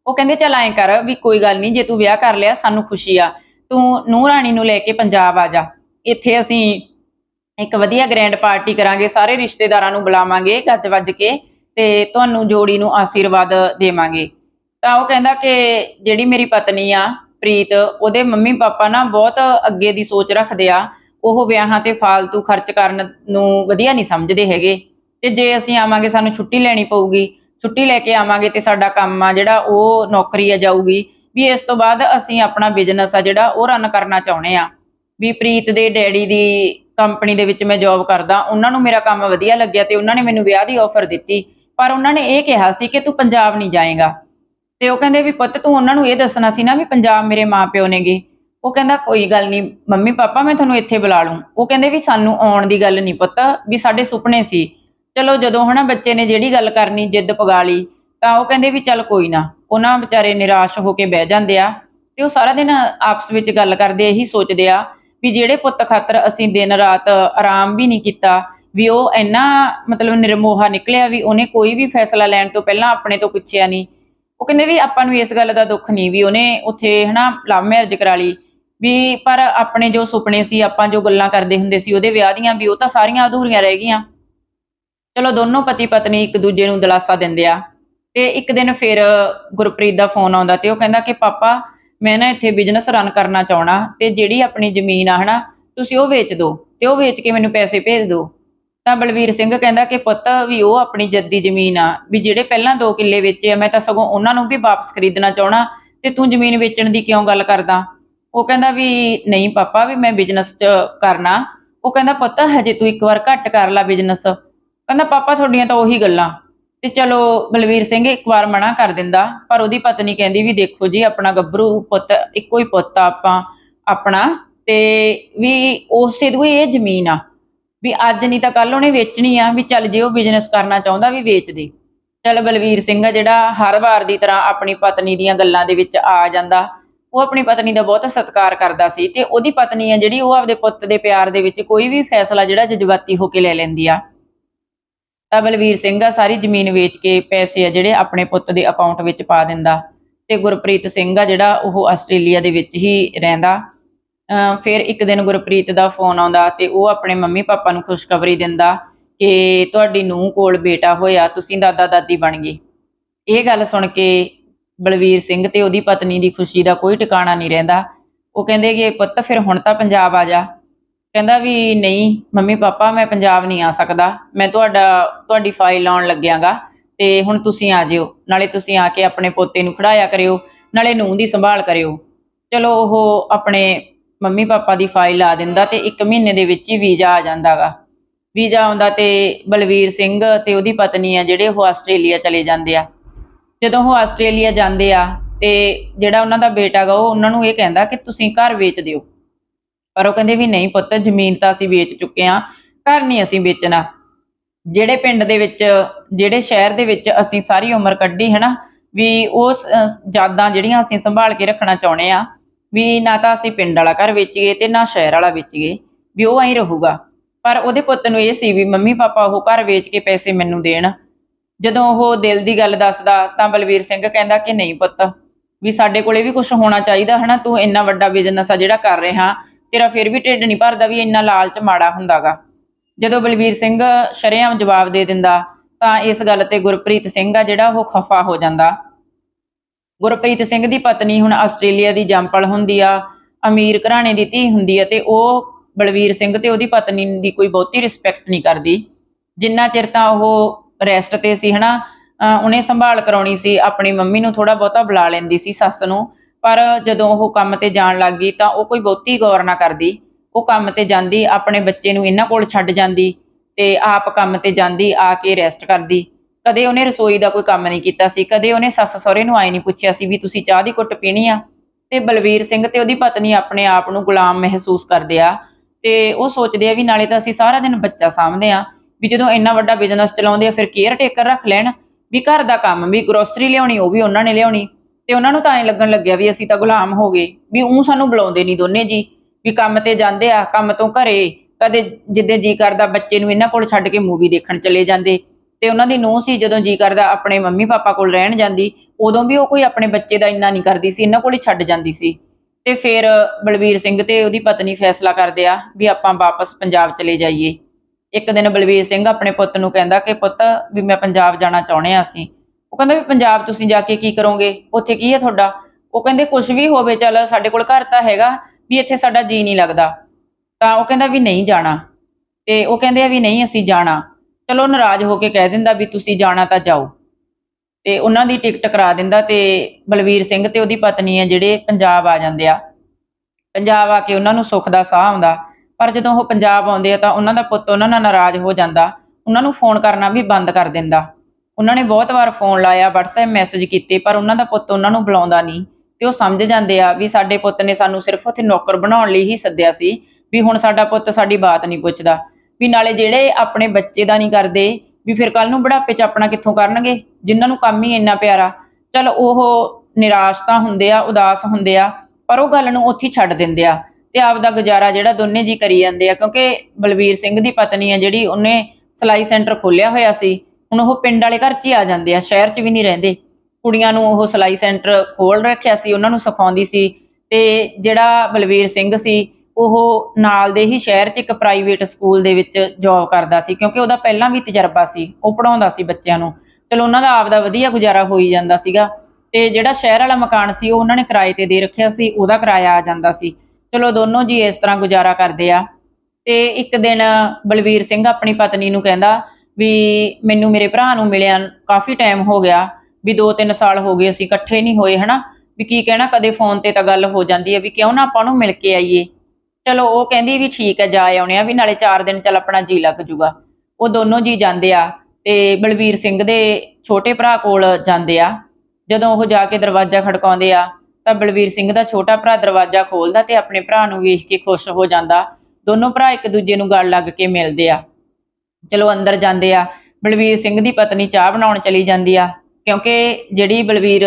ਉਹ ਕਹਿੰਦੇ, ਚੱਲ ਐਂ ਕਰ ਵੀ ਕੋਈ ਗੱਲ ਨਹੀਂ, ਜੇ ਤੂੰ ਵਿਆਹ ਕਰ ਲਿਆ, ਸਾਨੂੰ ਖੁਸ਼ੀ ਆ। ਤੂੰ ਨੂੰਹ ਰਾਣੀ ਨੂੰ ਲੈ ਕੇ ਪੰਜਾਬ ਆ ਜਾ। ਇੱਥੇ ਅਸੀਂ ਇੱਕ ਵਧੀਆ ਗ੍ਰੈਂਡ ਪਾਰਟੀ ਕਰਾਂਗੇ, ਸਾਰੇ ਰਿਸ਼ਤੇਦਾਰਾਂ ਨੂੰ ਬੁਲਾਵਾਂਗੇ, ਗੱਜ ਵੱਜ ਕੇ ਤੇ ਤੁਹਾਨੂੰ ਜੋੜੀ ਨੂੰ ਆਸ਼ੀਰਵਾਦ ਦੇਵਾਂਗੇ। ਤਾਂ ਉਹ ਕਹਿੰਦਾ ਕਿ ਜਿਹੜੀ ਮੇਰੀ ਪਤਨੀ ਆ, ਪ੍ਰੀਤ, ਉਹਦੇ ਮੰਮੀ ਪਾਪਾ ਨਾ ਬਹੁਤ ਅੱਗੇ ਦੀ ਸੋਚ ਰੱਖਦੇ ਆ। ਉਹ ਵਿਆਹਾਂ ਤੇ ਫਾਲਤੂ ਖਰਚ ਕਰਨ ਨੂੰ ਵਧੀਆ ਨਹੀਂ ਸਮਝਦੇ ਹੈਗੇ। ਤੇ ਜੇ ਅਸੀਂ ਆਵਾਂਗੇ, ਸਾਨੂੰ ਛੁੱਟੀ ਲੈਣੀ ਪਊਗੀ ਛੁੱਟੀ ਲੈ ਕੇ ਆਵਾਂਗੇ ਤੇ ਸਾਡਾ ਕੰਮ ਆ ਜਿਹੜਾ ਉਹ ਨੌਕਰੀ ਆ ਜਾਊਗੀ। ਵੀ ਇਸ ਤੋਂ ਬਾਅਦ ਅਸੀਂ ਆਪਣਾ ਬਿਜ਼ਨਸ ਆ ਜਿਹੜਾ ਉਹ ਰਨ ਕਰਨਾ ਚਾਹੁੰਦੇ ਆ। ਵੀ ਪ੍ਰੀਤ ਦੇ ਡੈਡੀ ਦੀ ਕੰਪਨੀ ਦੇ ਵਿੱਚ ਮੈਂ ਜੌਬ ਕਰਦਾ, ਉਹਨਾਂ ਨੂੰ ਮੇਰਾ ਕੰਮ ਵਧੀਆ ਲੱਗਿਆ ਤੇ ਉਹਨਾਂ ਨੇ ਮੈਨੂੰ ਵਿਆਹ ਦੀ ਆਫਰ ਦਿੱਤੀ। ਪਰ ਉਹਨਾਂ ਨੇ ਇਹ ਕਿਹਾ ਸੀ ਕਿ ਤੂੰ ਪੰਜਾਬ ਨਹੀਂ ਜਾਏਗਾ। ਤੇ ਉਹ ਕਹਿੰਦੇ ਵੀ ਪੁੱਤ ਤੂੰ ਉਹਨਾਂ ਨੂੰ ਇਹ ਦੱਸਣਾ ਸੀ ਨਾ ਵੀ ਪੰਜਾਬ ਮੇਰੇ ਮਾਪਿਓ ਨੇਗੇ। ਉਹ ਕਹਿੰਦਾ, ਕੋਈ ਗੱਲ ਨਹੀਂ ਮੰਮੀ ਪਾਪਾ ਮੈਂ ਤੁਹਾਨੂੰ ਇੱਥੇ ਬੁਲਾ ਲੂੰ। ਉਹ ਕਹਿੰਦੇ ਵੀ ਸਾਨੂੰ ਆਉਣ ਦੀ ਗੱਲ ਨਹੀਂ ਪੁੱਤ, ਵੀ ਸਾਡੇ ਸੁਪਨੇ ਸੀ। ਚਲੋ ਜਦੋਂ ਹਨਾ ਬੱਚੇ ਨੇ ਜਿਹੜੀ ਗੱਲ ਕਰਨੀ ਜਿੱਦ ਪਗਾ ਲਈ, ਤਾਂ ਉਹ ਕਹਿੰਦੇ ਵੀ ਚੱਲ ਕੋਈ ਨਾ, ਉਹਨਾਂ ਵਿਚਾਰੇ ਨਿਰਾਸ਼ ਹੋ ਕੇ ਬਹਿ ਜਾਂਦੇ ਆ ਤੇ ਉਹ ਸਾਰਾ ਦਿਨ ਆਪਸ ਵਿੱਚ ਗੱਲ ਕਰਦੇ, ਇਹੀ ਸੋਚਦੇ ਆ ਵੀ ਜਿਹੜੇ ਪੁੱਤ ਖਾਤਰ ਅਸੀਂ ਦਿਨ ਰਾਤ ਆਰਾਮ ਵੀ ਨਹੀਂ ਕੀਤਾ, ਵੀ ਉਹ ਇੰਨਾ ਮਤਲਬ ਨਿਰਮੋਹਾ ਨਿਕਲਿਆ ਵੀ ਉਹਨੇ ਕੋਈ ਵੀ ਫੈਸਲਾ ਲੈਣ ਤੋਂ ਪਹਿਲਾਂ ਆਪਣੇ ਤੋਂ ਪੁੱਛਿਆ ਨਹੀਂ। ਉਹ ਕਹਿੰਦੇ ਵੀ ਆਪਾਂ ਨੂੰ ਇਸ ਗੱਲ ਦਾ ਦੁੱਖ ਨਹੀਂ ਵੀ ਉਹਨੇ ਉੱਥੇ ਹਨਾ ਲਵ ਮੈਰਿਜ ਕਰਾ ਲਈ, ਵੀ ਪਰ ਆਪਣੇ ਜੋ ਸੁਪਨੇ ਸੀ, ਆਪਾਂ ਜੋ ਗੱਲਾਂ ਕਰਦੇ ਹੁੰਦੇ ਸੀ, ਉਹਦੇ ਵਿਆਹ ਦੀਆਂ ਵੀ ਉਹ ਤਾਂ ਸਾਰੀਆਂ ਅਧੂਰੀਆਂ ਰਹਿ ਗਈਆਂ। ਚਲੋ ਦੋਨੋਂ ਪਤੀ ਪਤਨੀ ਇੱਕ ਦੂਜੇ ਨੂੰ ਦਿਲਾਸਾ ਦਿੰਦੇ ਆ। ਤੇ ਇੱਕ ਦਿਨ ਫਿਰ ਗੁਰਪ੍ਰੀਤ ਦਾ ਫੋਨ ਆਉਂਦਾ ਤੇ ਉਹ ਕਹਿੰਦਾ ਕਿ ਪਾਪਾ, ਮੈਂ ਨਾ ਇੱਥੇ ਬਿਜ਼ਨਸ ਰਨ ਕਰਨਾ ਚਾਹਣਾ ਤੇ ਜਿਹੜੀ ਆਪਣੀ ਜ਼ਮੀਨ ਆ, ਹਨਾ, ਤੁਸੀਂ ਉਹ ਵੇਚ ਦਿਓ ਤੇ ਉਹ ਵੇਚ ਕੇ ਮੈਨੂੰ ਪੈਸੇ ਭੇਜ ਦਿਓ। ਤਾਂ ਬਲਵੀਰ ਸਿੰਘ ਕਹਿੰਦਾ ਕਿ ਪੁੱਤ ਵੀ ਉਹ ਆਪਣੀ ਜੱਦੀ ਜ਼ਮੀਨ ਆ, ਵੀ ਜਿਹੜੇ ਪਹਿਲਾਂ ਦੋ ਕਿੱਲੇ ਵੇਚੇ ਆ, ਮੈਂ ਤਾਂ ਸਗੋਂ ਉਹਨਾਂ ਨੂੰ ਵੀ ਵਾਪਸ ਖਰੀਦਣਾ ਚਾਹਣਾ ਤੇ ਤੂੰ ਜ਼ਮੀਨ ਵੇਚਣ ਦੀ ਕਿਉਂ ਗੱਲ ਕਰਦਾ? ਉਹ ਕਹਿੰਦਾ ਵੀ ਨਹੀਂ ਪਾਪਾ, ਵੀ ਮੈਂ ਬਿਜ਼ਨਸ 'ਚ ਕਰਨਾ। ਉਹ ਕਹਿੰਦਾ, ਪੁੱਤ, ਹਜੇ ਤੂੰ ਇੱਕ ਵਾਰ ਘੱਟ ਕਰ ਲੈ ਬਿਜ਼ਨਸ ਕਹਿੰਦਾ, ਪਾਪਾ, ਤੁਹਾਡੀਆਂ ਤਾਂ ਉਹੀ ਗੱਲਾਂ। ਤੇ ਚਲੋ, ਬਲਵੀਰ ਸਿੰਘ ਇੱਕ ਵਾਰ ਮਨਾ ਕਰ ਦਿੰਦਾ, ਪਰ ਉਹਦੀ ਪਤਨੀ ਕਹਿੰਦੀ ਵੀ, ਦੇਖੋ ਜੀ, ਆਪਣਾ ਗੱਭਰੂ ਪੁੱਤ, ਇੱਕੋ ਹੀ ਪੁੱਤ ਆ ਆਪਾਂ, ਆਪਣਾ। ਤੇ ਵੀ ਉਸੇ ਦੀ ਇਹ ਜ਼ਮੀਨ ਆ ਵੀ ਅੱਜ ਨਹੀਂ ਤਾਂ ਕੱਲ ਉਹਨੇ ਵੇਚਣੀ ਆ, ਵੀ ਚੱਲ ਜੇ ਉਹ ਬਿਜ਼ਨਸ ਕਰਨਾ ਚਾਹੁੰਦਾ ਵੀ ਵੇਚ ਦੇ। ਚੱਲ ਬਲਵੀਰ ਸਿੰਘ ਆ ਜਿਹੜਾ ਹਰ ਵਾਰ ਦੀ ਤਰ੍ਹਾਂ ਆਪਣੀ ਪਤਨੀ ਦੀਆਂ ਗੱਲਾਂ ਦੇ ਵਿੱਚ ਆ ਜਾਂਦਾ, ਉਹ ਆਪਣੀ ਪਤਨੀ ਦਾ ਬਹੁਤ ਸਤਿਕਾਰ ਕਰਦਾ ਸੀ ਤੇ ਉਹਦੀ ਪਤਨੀ ਆ ਜਿਹੜੀ ਉਹ ਆਪਦੇ ਪੁੱਤ ਦੇ ਪਿਆਰ ਦੇ ਵਿੱਚ ਕੋਈ ਵੀ ਫੈਸਲਾ ਜਿਹੜਾ ਜਜ਼ਬਾਤੀ ਹੋ ਕੇ ਲੈ ਲੈਂਦੀ ਆ। ਤਾਂ ਬਲਵੀਰ ਸਿੰਘ ਆ, ਸਾਰੀ ਜ਼ਮੀਨ ਵੇਚ ਕੇ ਪੈਸੇ ਆ ਜਿਹੜੇ ਆਪਣੇ ਪੁੱਤ ਦੇ ਅਕਾਊਂਟ ਵਿੱਚ ਪਾ ਦਿੰਦਾ। ਤੇ ਗੁਰਪ੍ਰੀਤ ਸਿੰਘ ਆ ਜਿਹੜਾ ਉਹ ਆਸਟ੍ਰੇਲੀਆ ਦੇ ਵਿੱਚ ਹੀ ਰਹਿੰਦਾ। ਫਿਰ ਇੱਕ ਦਿਨ ਗੁਰਪ੍ਰੀਤ ਦਾ ਫੋਨ ਆਉਂਦਾ ਤੇ ਉਹ ਆਪਣੇ ਮੰਮੀ ਪਾਪਾ ਨੂੰ ਖੁਸ਼ਖਬਰੀ ਦਿੰਦਾ ਕਿ ਤੁਹਾਡੀ ਨੂੰਹ ਕੋਲ ਬੇਟਾ ਹੋਇਆ, ਤੁਸੀਂ ਦਾਦਾ ਦਾਦੀ ਬਣ ਗਏ। ਇਹ ਗੱਲ ਸੁਣ ਕੇ ਬਲਵੀਰ ਸਿੰਘ ਤੇ ਉਹਦੀ ਪਤਨੀ ਦੀ ਖੁਸ਼ੀ ਦਾ ਕੋਈ ਟਿਕਾਣਾ ਨਹੀਂ ਰਹਿੰਦਾ। ਉਹ ਕਹਿੰਦੇ ਕਿ ਪੁੱਤ, ਫਿਰ ਹੁਣ ਤਾਂ ਪੰਜਾਬ ਆ ਜਾ। ਕਹਿੰਦਾ ਵੀ ਨਹੀਂ, ਮੰਮੀ ਪਾਪਾ, ਮੈਂ ਪੰਜਾਬ ਨਹੀਂ ਆ ਸਕਦਾ। ਮੈਂ ਤੁਹਾਡਾ, ਤੁਹਾਡੀ ਫਾਈਲ ਲਾਉਣ ਲੱਗਿਆਗਾ ਤੇ ਹੁਣ ਤੁਸੀਂ ਆ ਜਿਓ। ਨਾਲੇ ਤੁਸੀਂ ਆ ਕੇ ਆਪਣੇ ਪੋਤੇ ਨੂੰ ਖੜਾਇਆ ਕਰਿਓ, ਨਾਲੇ ਨੂੰਹ ਦੀ ਸੰਭਾਲ ਕਰਿਓ। ਚਲੋ ਉਹ ਆਪਣੇ ਮੰਮੀ ਪਾਪਾ ਦੀ ਫਾਈਲ ਲਾ ਦਿੰਦਾ ਤੇ 1 ਮਹੀਨੇ ਦੇ ਵਿੱਚ ਹੀ ਵੀਜ਼ਾ ਆ ਜਾਂਦਾਗਾ। ਵੀਜ਼ਾ ਆਉਂਦਾ ਤੇ ਬਲਵੀਰ ਸਿੰਘ ਤੇ ਉਹਦੀ ਪਤਨੀ ਆ, ਜਿਹੜੇ ਉਹ ਆਸਟ੍ਰੇਲੀਆ ਚਲੇ ਜਾਂਦੇ ਆ। ਜਦੋਂ ਉਹ ਆਸਟ੍ਰੇਲੀਆ ਜਾਂਦੇ ਆ ਤੇ ਜਿਹੜਾ ਉਹਨਾਂ ਦਾ ਬੇਟਾ ਗਾ, ਉਹ ਉਹਨਾਂ ਨੂੰ ਇਹ ਕਹਿੰਦਾ ਕਿ ਤੁਸੀਂ ਘਰ ਵੇਚ ਦਿਓ। ਪਰ ਉਹ ਕਹਿੰਦੇ ਵੀ ਨਹੀਂ ਪੁੱਤ, ਜ਼ਮੀਨ ਤਾਂ ਅਸੀਂ ਵੇਚ ਚੁੱਕੇ ਆ ਘਰ ਨਹੀਂ ਅਸੀਂ ਵੇਚਣਾ। ਜਿਹੜੇ ਪਿੰਡ ਦੇ ਵਿੱਚ, ਜਿਹੜੇ ਸ਼ਹਿਰ ਦੇ ਵਿੱਚ ਅਸੀਂ ਸਾਰੀ ਉਮਰ ਕੱਢੀ ਹੈ ਨਾ ਵੀ ਉਹ ਯਾਦਾਂ ਜਿਹੜੀਆਂ ਅਸੀਂ ਸੰਭਾਲ ਕੇ ਰੱਖਣਾ ਚਾਹੁੰਦੇ ਆ ਵੀ ਨਾ ਤਾਂ ਅਸੀਂ ਪਿੰਡ ਵਾਲਾ ਘਰ ਵੇਚੀਏ ਤੇ ਨਾ ਸ਼ਹਿਰ ਵਾਲਾ ਵੇਚੀਏ, ਵੀ ਉਹ ਐਂ ਰਹੂਗਾ। ਪਰ ਉਹਦੇ ਪੁੱਤ ਨੂੰ ਇਹ ਸੀ ਵੀ ਮੰਮੀ ਪਾਪਾ ਉਹ ਘਰ ਵੇਚ ਕੇ ਪੈਸੇ ਮੈਨੂੰ ਦੇਣ। ਜਦੋਂ ਉਹ ਦਿਲ ਦੀ ਗੱਲ ਦੱਸਦਾ, ਤਾਂ ਬਲਵੀਰ ਸਿੰਘ ਕਹਿੰਦਾ ਕਿ ਨਹੀਂ ਪੁੱਤ, ਵੀ ਸਾਡੇ ਕੋਲੇ ਵੀ ਕੁਝ ਹੋਣਾ ਚਾਹੀਦਾ, ਹਨਾ, ਤੂੰ ਇੰਨਾ ਵੱਡਾ ਬਿਜ਼ਨਸ ਆ ਜਿਹੜਾ ਕਰ ਰਿਹਾ ਤੇਰਾ ਫਿਰ ਵੀ ਢਿੱਡ ਨਹੀਂ ਭਰਦਾ ਵੀ ਇੰਨਾ ਲਾਲਚ ਮਾੜਾ ਹੁੰਦਾਗਾ। ਜਦੋਂ ਬਲਵੀਰ ਸਿੰਘ ਸ਼ਰੇਆਮ ਜਵਾਬ ਦੇ ਦਿੰਦਾ, ਤਾਂ ਇਸ ਗੱਲ ਤੇ ਗੁਰਪ੍ਰੀਤ ਸਿੰਘ ਆ ਜਿਹੜਾ ਉਹ ਖਫਾ ਹੋ ਜਾਂਦਾ। ਗੁਰਪ੍ਰੀਤ ਸਿੰਘ ਦੀ ਪਤਨੀ ਹੁਣ ਆਸਟ੍ਰੇਲੀਆ ਦੀ ਜੰਪਲ ਹੁੰਦੀ ਆ, ਅਮੀਰ ਘਰਾਣੇ ਦੀ ਧੀ ਹੁੰਦੀ ਆ ਤੇ ਉਹ ਬਲਵੀਰ ਸਿੰਘ ਤੇ ਉਹਦੀ ਪਤਨੀ ਦੀ ਕੋਈ ਬਹੁਤੀ ਰਿਸਪੈਕਟ ਨਹੀਂ ਕਰਦੀ। ਜਿੰਨਾ ਚਿਰ ਤਾਂ ਉਹ ਰੈਸਟ ਤੇ ਸੀ ਹਨਾ, ਅਹ ਉਹਨੇ ਸੰਭਾਲ ਕਰਾਉਣੀ ਸੀ, ਆਪਣੀ ਮੰਮੀ ਨੂੰ ਥੋੜਾ ਬਹੁਤਾ ਬੁਲਾ ਲੈਂਦੀ ਸੀ, ਸੱਸ ਨੂੰ ਪਰ ਜਦੋਂ ਉਹ ਕੰਮ ਤੇ ਜਾਣ ਲੱਗ ਗਈ ਤਾਂ ਉਹ ਕੋਈ ਬਹੁਤੀ ਗੌਰ ਨਾ ਕਰਦੀ। ਉਹ ਕੰਮ ਤੇ ਜਾਂਦੀ, ਆਪਣੇ ਬੱਚੇ ਨੂੰ ਇਹਨਾਂ ਕੋਲ ਛੱਡ ਜਾਂਦੀ ਤੇ ਆਪ ਕੰਮ ਤੇ ਜਾਂਦੀ, ਆ ਕੇ ਰੈਸਟ ਕਰਦੀ। ਕਦੇ ਉਹਨੇ ਰਸੋਈ ਦਾ ਕੋਈ ਕੰਮ ਨਹੀਂ ਕੀਤਾ ਸੀ, ਕਦੇ ਉਹਨੇ ਸੱਸ ਸਹੁਰੇ ਨੂੰ ਆਏ ਨਹੀਂ ਪੁੱਛਿਆ ਸੀ ਵੀ ਤੁਸੀਂ ਚਾਹ ਦੀ ਘੁੱਟ ਪੀਣੀ ਆ। ਤੇ ਬਲਵੀਰ ਸਿੰਘ ਤੇ ਉਹਦੀ ਪਤਨੀ ਆਪਣੇ ਆਪ ਨੂੰ ਗੁਲਾਮ ਮਹਿਸੂਸ ਕਰਦੇ ਆ ਤੇ ਉਹ ਸੋਚਦੇ ਆ ਵੀ ਨਾਲੇ ਤਾਂ ਅਸੀਂ ਸਾਰਾ ਦਿਨ ਬੱਚਾ ਸਾਂਭਦੇ ਆ, ਵੀ ਜਦੋਂ ਇੰਨਾ ਵੱਡਾ ਬਿਜ਼ਨਸ ਚਲਾਉਂਦੇ ਆ, ਫਿਰ ਕੇਅਰ ਟੇਕਰ ਰੱਖ ਲੈਣ। ਵੀ ਘਰ ਦਾ ਕੰਮ, ਵੀ ਗਰੋਸਰੀ ਲਿਆਉਣੀ, ਉਹ ਵੀ ਉਹਨਾਂ ਨੇ ਲਿਆਉਣੀ। ਤੇ ਉਹਨਾਂ ਨੂੰ ਤਾਂ ਐਂ ਲੱਗਣ ਲੱਗਿਆ ਵੀ ਅਸੀਂ ਤਾਂ ਗੁਲਾਮ ਹੋ ਗਏ, ਵੀ ਉਹ ਸਾਨੂੰ ਬੁਲਾਉਂਦੇ ਨਹੀਂ ਦੋਨੇ ਜੀ, ਵੀ ਕੰਮ ਤੇ ਜਾਂਦੇ ਆ, ਕੰਮ ਤੋਂ ਘਰੇ, ਕਦੇ ਜਿੱਦੇ ਜੀ ਕਰਦਾ ਬੱਚੇ ਨੂੰ ਇਹਨਾਂ ਕੋਲ ਛੱਡ ਕੇ ਮੂਵੀ ਦੇਖਣ ਚਲੇ ਜਾਂਦੇ, ਤੇ ਉਹਨਾਂ ਦੀ ਨੂੰਹ ਸੀ ਜਦੋਂ ਜੀ ਕਰਦਾ ਆਪਣੇ ਮੰਮੀ ਪਾਪਾ ਕੋਲ ਰਹਿਣ ਜਾਂਦੀ, ਉਦੋਂ ਵੀ ਉਹ ਕੋਈ ਆਪਣੇ ਬੱਚੇ ਦਾ ਇੰਨਾ ਨਹੀਂ ਕਰਦੀ ਸੀ, ਇਹਨਾਂ ਕੋਲ ਹੀ ਛੱਡ ਜਾਂਦੀ ਸੀ। ਤੇ ਫਿਰ ਬਲਵੀਰ ਸਿੰਘ ਤੇ ਉਹਦੀ ਪਤਨੀ ਫੈਸਲਾ ਕਰਦੇ ਆ ਵੀ ਆਪਾਂ ਵਾਪਸ ਪੰਜਾਬ ਚਲੇ ਜਾਈਏ। ਇੱਕ ਦਿਨ ਬਲਵੀਰ ਸਿੰਘ ਆਪਣੇ ਪੁੱਤ ਨੂੰ ਕਹਿੰਦਾ ਕਿ ਪੁੱਤ ਵੀ ਮੈਂ ਪੰਜਾਬ ਜਾਣਾ ਚਾਹੁੰਦੇ ਆ ਅਸੀਂ। ਉਹ ਕਹਿੰਦਾ ਵੀ ਪੰਜਾਬ ਤੁਸੀਂ ਜਾ ਕੇ ਕੀ ਕਰੋਗੇ? ਉੱਥੇ ਕੀ ਹੈ ਤੁਹਾਡਾ? ਉਹ ਕਹਿੰਦੇ ਕੁਝ ਵੀ ਹੋਵੇ, ਚੱਲ ਸਾਡੇ ਕੋਲ ਘਰ ਤਾਂ ਹੈਗਾ, ਵੀ ਇੱਥੇ ਸਾਡਾ ਜੀ ਨਹੀਂ ਲੱਗਦਾ। ਤਾਂ ਉਹ ਕਹਿੰਦਾ ਵੀ ਨਹੀਂ ਜਾਣਾ। ਤੇ ਉਹ ਕਹਿੰਦੇ ਆ ਵੀ ਨਹੀਂ, ਅਸੀਂ ਜਾਣਾ। ਚਲੋ ਨਾਰਾਜ਼ ਹੋ ਕੇ ਕਹਿ ਦਿੰਦਾ ਵੀ ਤੁਸੀਂ ਜਾਣਾ ਤਾਂ ਜਾਓ। ਤੇ ਉਹਨਾਂ ਦੀ ਟਿਕਟ ਕਰਾ ਦਿੰਦਾ ਤੇ ਬਲਵੀਰ ਸਿੰਘ ਤੇ ਉਹਦੀ ਪਤਨੀ ਆ ਜਿਹੜੇ ਪੰਜਾਬ ਆ ਜਾਂਦੇ ਆ। ਪੰਜਾਬ ਆ ਕੇ ਉਹਨਾਂ ਨੂੰ ਸੁੱਖ ਦਾ ਸਾਹ ਆਉਂਦਾ। ਪਰ ਜਦੋਂ ਉਹ ਪੰਜਾਬ ਆਉਂਦੇ ਆ ਤਾਂ ਉਹਨਾਂ ਦਾ ਪੁੱਤ ਉਹਨਾਂ ਨਾਲ ਨਾਰਾਜ਼ ਹੋ ਜਾਂਦਾ। ਉਹਨਾਂ ਨੂੰ ਫੋਨ ਕਰਨਾ ਵੀ ਬੰਦ ਕਰ ਦਿੰਦਾ। ਉਹਨਾਂ ਨੇ ਬਹੁਤ ਵਾਰ ਫੋਨ ਲਾਇਆ, WhatsApp ਮੈਸੇਜ ਕੀਤੇ, ਪਰ ਉਹਨਾਂ ਦਾ ਪੁੱਤ ਉਹਨਾਂ ਨੂੰ ਬੁਲਾਉਂਦਾ ਨਹੀਂ ਤੇ ਉਹ ਸਮਝ ਜਾਂਦੇ ਆ ਵੀ ਸਾਡੇ ਪੁੱਤ ਨੇ ਸਾਨੂੰ ਸਿਰਫ ਉੱਥੇ ਨੌਕਰ ਬਣਾਉਣ ਲਈ ਹੀ ਸੱਦਿਆ ਸੀ ਵੀ ਹੁਣ ਸਾਡਾ ਪੁੱਤ ਸਾਡੀ ਬਾਤ ਨਹੀਂ ਪੁੱਛਦਾ, ਵੀ ਨਾਲੇ ਜਿਹੜੇ ਆਪਣੇ ਬੱਚੇ ਦਾ ਨਹੀਂ ਕਰਦੇ, ਵੀ ਫਿਰ ਕੱਲ ਨੂੰ ਬੁਢਾਪੇ 'ਚ ਆਪਣਾ ਕਿੱਥੋਂ ਕਰਨਗੇ, ਜਿਨ੍ਹਾਂ ਨੂੰ ਕੰਮ ਹੀ ਇੰਨਾ ਪਿਆਰਾ, ਚਲ ਉਹ ਨਿਰਾਸ਼ ਤਾਂ ਹੁੰਦੇ ਆ, ਉਦਾਸ ਹੁੰਦੇ ਆ, ਪਰ ਉਹ ਗੱਲ ਨੂੰ ਉੱਥੇ ਛੱਡ ਦਿੰਦੇ ਆ ਤੇ ਆਪਦਾ ਗੁਜ਼ਾਰਾ ਜਿਹੜਾ ਦੋਨੇ ਜੀ ਕਰੀ ਜਾਂਦੇ ਆ, ਕਿਉਂਕਿ ਬਲਵੀਰ ਸਿੰਘ ਦੀ ਪਤਨੀ ਆ ਜਿਹੜੀ, ਉਹਨੇ ਸਲਾਈ ਸੈਂਟਰ ਖੋਲਿਆ ਹੋਇਆ ਸੀ ਹੁਣ ਉਹ ਪਿੰਡ ਵਾਲੇ ਘਰ 'ਚ ਹੀ ਆ ਜਾਂਦੇ ਆ, ਸ਼ਹਿਰ 'ਚ ਵੀ ਨਹੀਂ ਰਹਿੰਦੇ। ਕੁੜੀਆਂ ਨੂੰ ਉਹ ਸਲਾਈ ਸੈਂਟਰ ਖੋਲ ਰੱਖਿਆ ਸੀ, ਉਹਨਾਂ ਨੂੰ ਸਿਖਾਉਂਦੀ ਸੀ। ਤੇ ਜਿਹੜਾ ਬਲਵੀਰ ਸਿੰਘ ਸੀ, ਉਹ ਨਾਲ ਦੇ ਹੀ ਸ਼ਹਿਰ 'ਚ ਇੱਕ ਪ੍ਰਾਈਵੇਟ ਸਕੂਲ ਦੇ ਵਿੱਚ ਜੌਬ ਕਰਦਾ ਸੀ, ਕਿਉਂਕਿ ਉਹਦਾ ਪਹਿਲਾਂ ਵੀ ਤਜਰਬਾ ਸੀ, ਉਹ ਪੜਾਉਂਦਾ ਸੀ ਬੱਚਿਆਂ ਨੂੰ। ਚਲੋ, ਉਹਨਾਂ ਦਾ ਆਪਦਾ ਵਧੀਆ ਗੁਜ਼ਾਰਾ ਹੋਈ ਜਾਂਦਾ ਸੀਗਾ। ਤੇ ਜਿਹੜਾ ਸ਼ਹਿਰ ਵਾਲਾ ਮਕਾਨ ਸੀ, ਉਹ ਉਹਨਾਂ ਨੇ ਕਿਰਾਏ ਤੇ ਦੇ ਰੱਖਿਆ ਸੀ, ਉਹਦਾ ਕਿਰਾਇਆ ਆ ਜਾਂਦਾ ਸੀ। ਚਲੋ, ਦੋਨੋਂ ਜੀ ਇਸ ਤਰ੍ਹਾਂ ਗੁਜ਼ਾਰਾ ਕਰਦੇ ਆ। ਤੇ ਇੱਕ ਦਿਨ ਬਲਵੀਰ ਸਿੰਘ ਆਪਣੀ ਪਤਨੀ ਨੂੰ ਕਹਿੰਦਾ ਵੀ ਮੈਨੂੰ ਮੇਰੇ ਭਰਾ ਨੂੰ ਮਿਲਿਆ ਕਾਫੀ ਟਾਈਮ ਹੋ ਗਿਆ, ਵੀ 2-3 ਸਾਲ ਹੋ ਗਏ ਅਸੀਂ ਇਕੱਠੇ ਨਹੀਂ ਹੋਏ, ਹਨਾ? ਵੀ ਕੀ ਕਹਿਣਾ, ਕਦੇ ਫੋਨ ਤੇ ਤਾਂ ਗੱਲ ਹੋ ਜਾਂਦੀ ਹੈ ਵੀ ਕਿਉਂ ਨਾ ਆਪਾਂ ਨੂੰ ਮਿਲ ਕੇ ਆਈਏ। ਚਲੋ, ਉਹ ਕਹਿੰਦੀ ਵੀ ਠੀਕ ਹੈ, ਜਾ ਆਉਣੇ ਆ, ਵੀ ਨਾਲੇ 4 ਦਿਨ ਚੱਲ ਆਪਣਾ ਜੀ ਲੱਗ ਜੂਗਾ। ਉਹ ਦੋਨੋਂ ਜੀ ਜਾਂਦੇ ਆ ਤੇ ਬਲਵੀਰ ਸਿੰਘ ਦੇ ਛੋਟੇ ਭਰਾ ਕੋਲ ਜਾਂਦੇ ਆ। ਜਦੋਂ ਉਹ ਜਾ ਕੇ ਦਰਵਾਜ਼ਾ ਖੜਕਾਉਂਦੇ ਆ, ਤਾਂ ਬਲਵੀਰ ਸਿੰਘ ਦਾ ਛੋਟਾ ਭਰਾ ਦਰਵਾਜ਼ਾ ਖੋਲਦਾ ਤੇ ਆਪਣੇ ਭਰਾ ਨੂੰ ਵੇਖ ਕੇ ਖੁਸ਼ ਹੋ ਜਾਂਦਾ। ਦੋਨੋਂ ਭਰਾ ਇੱਕ ਦੂਜੇ ਨੂੰ ਗੱਲ ਲੱਗ ਕੇ ਮਿਲਦੇ ਆ। ਚਲੋ ਅੰਦਰ ਜਾਂਦੇ ਆ। ਬਲਵੀਰ ਸਿੰਘ ਦੀ ਪਤਨੀ ਚਾਹ ਬਣਾਉਣ ਚਲੀ ਜਾਂਦੀ ਆ। ਕਿਉਂਕਿ ਜਿਹੜੀ ਬਲਵੀਰ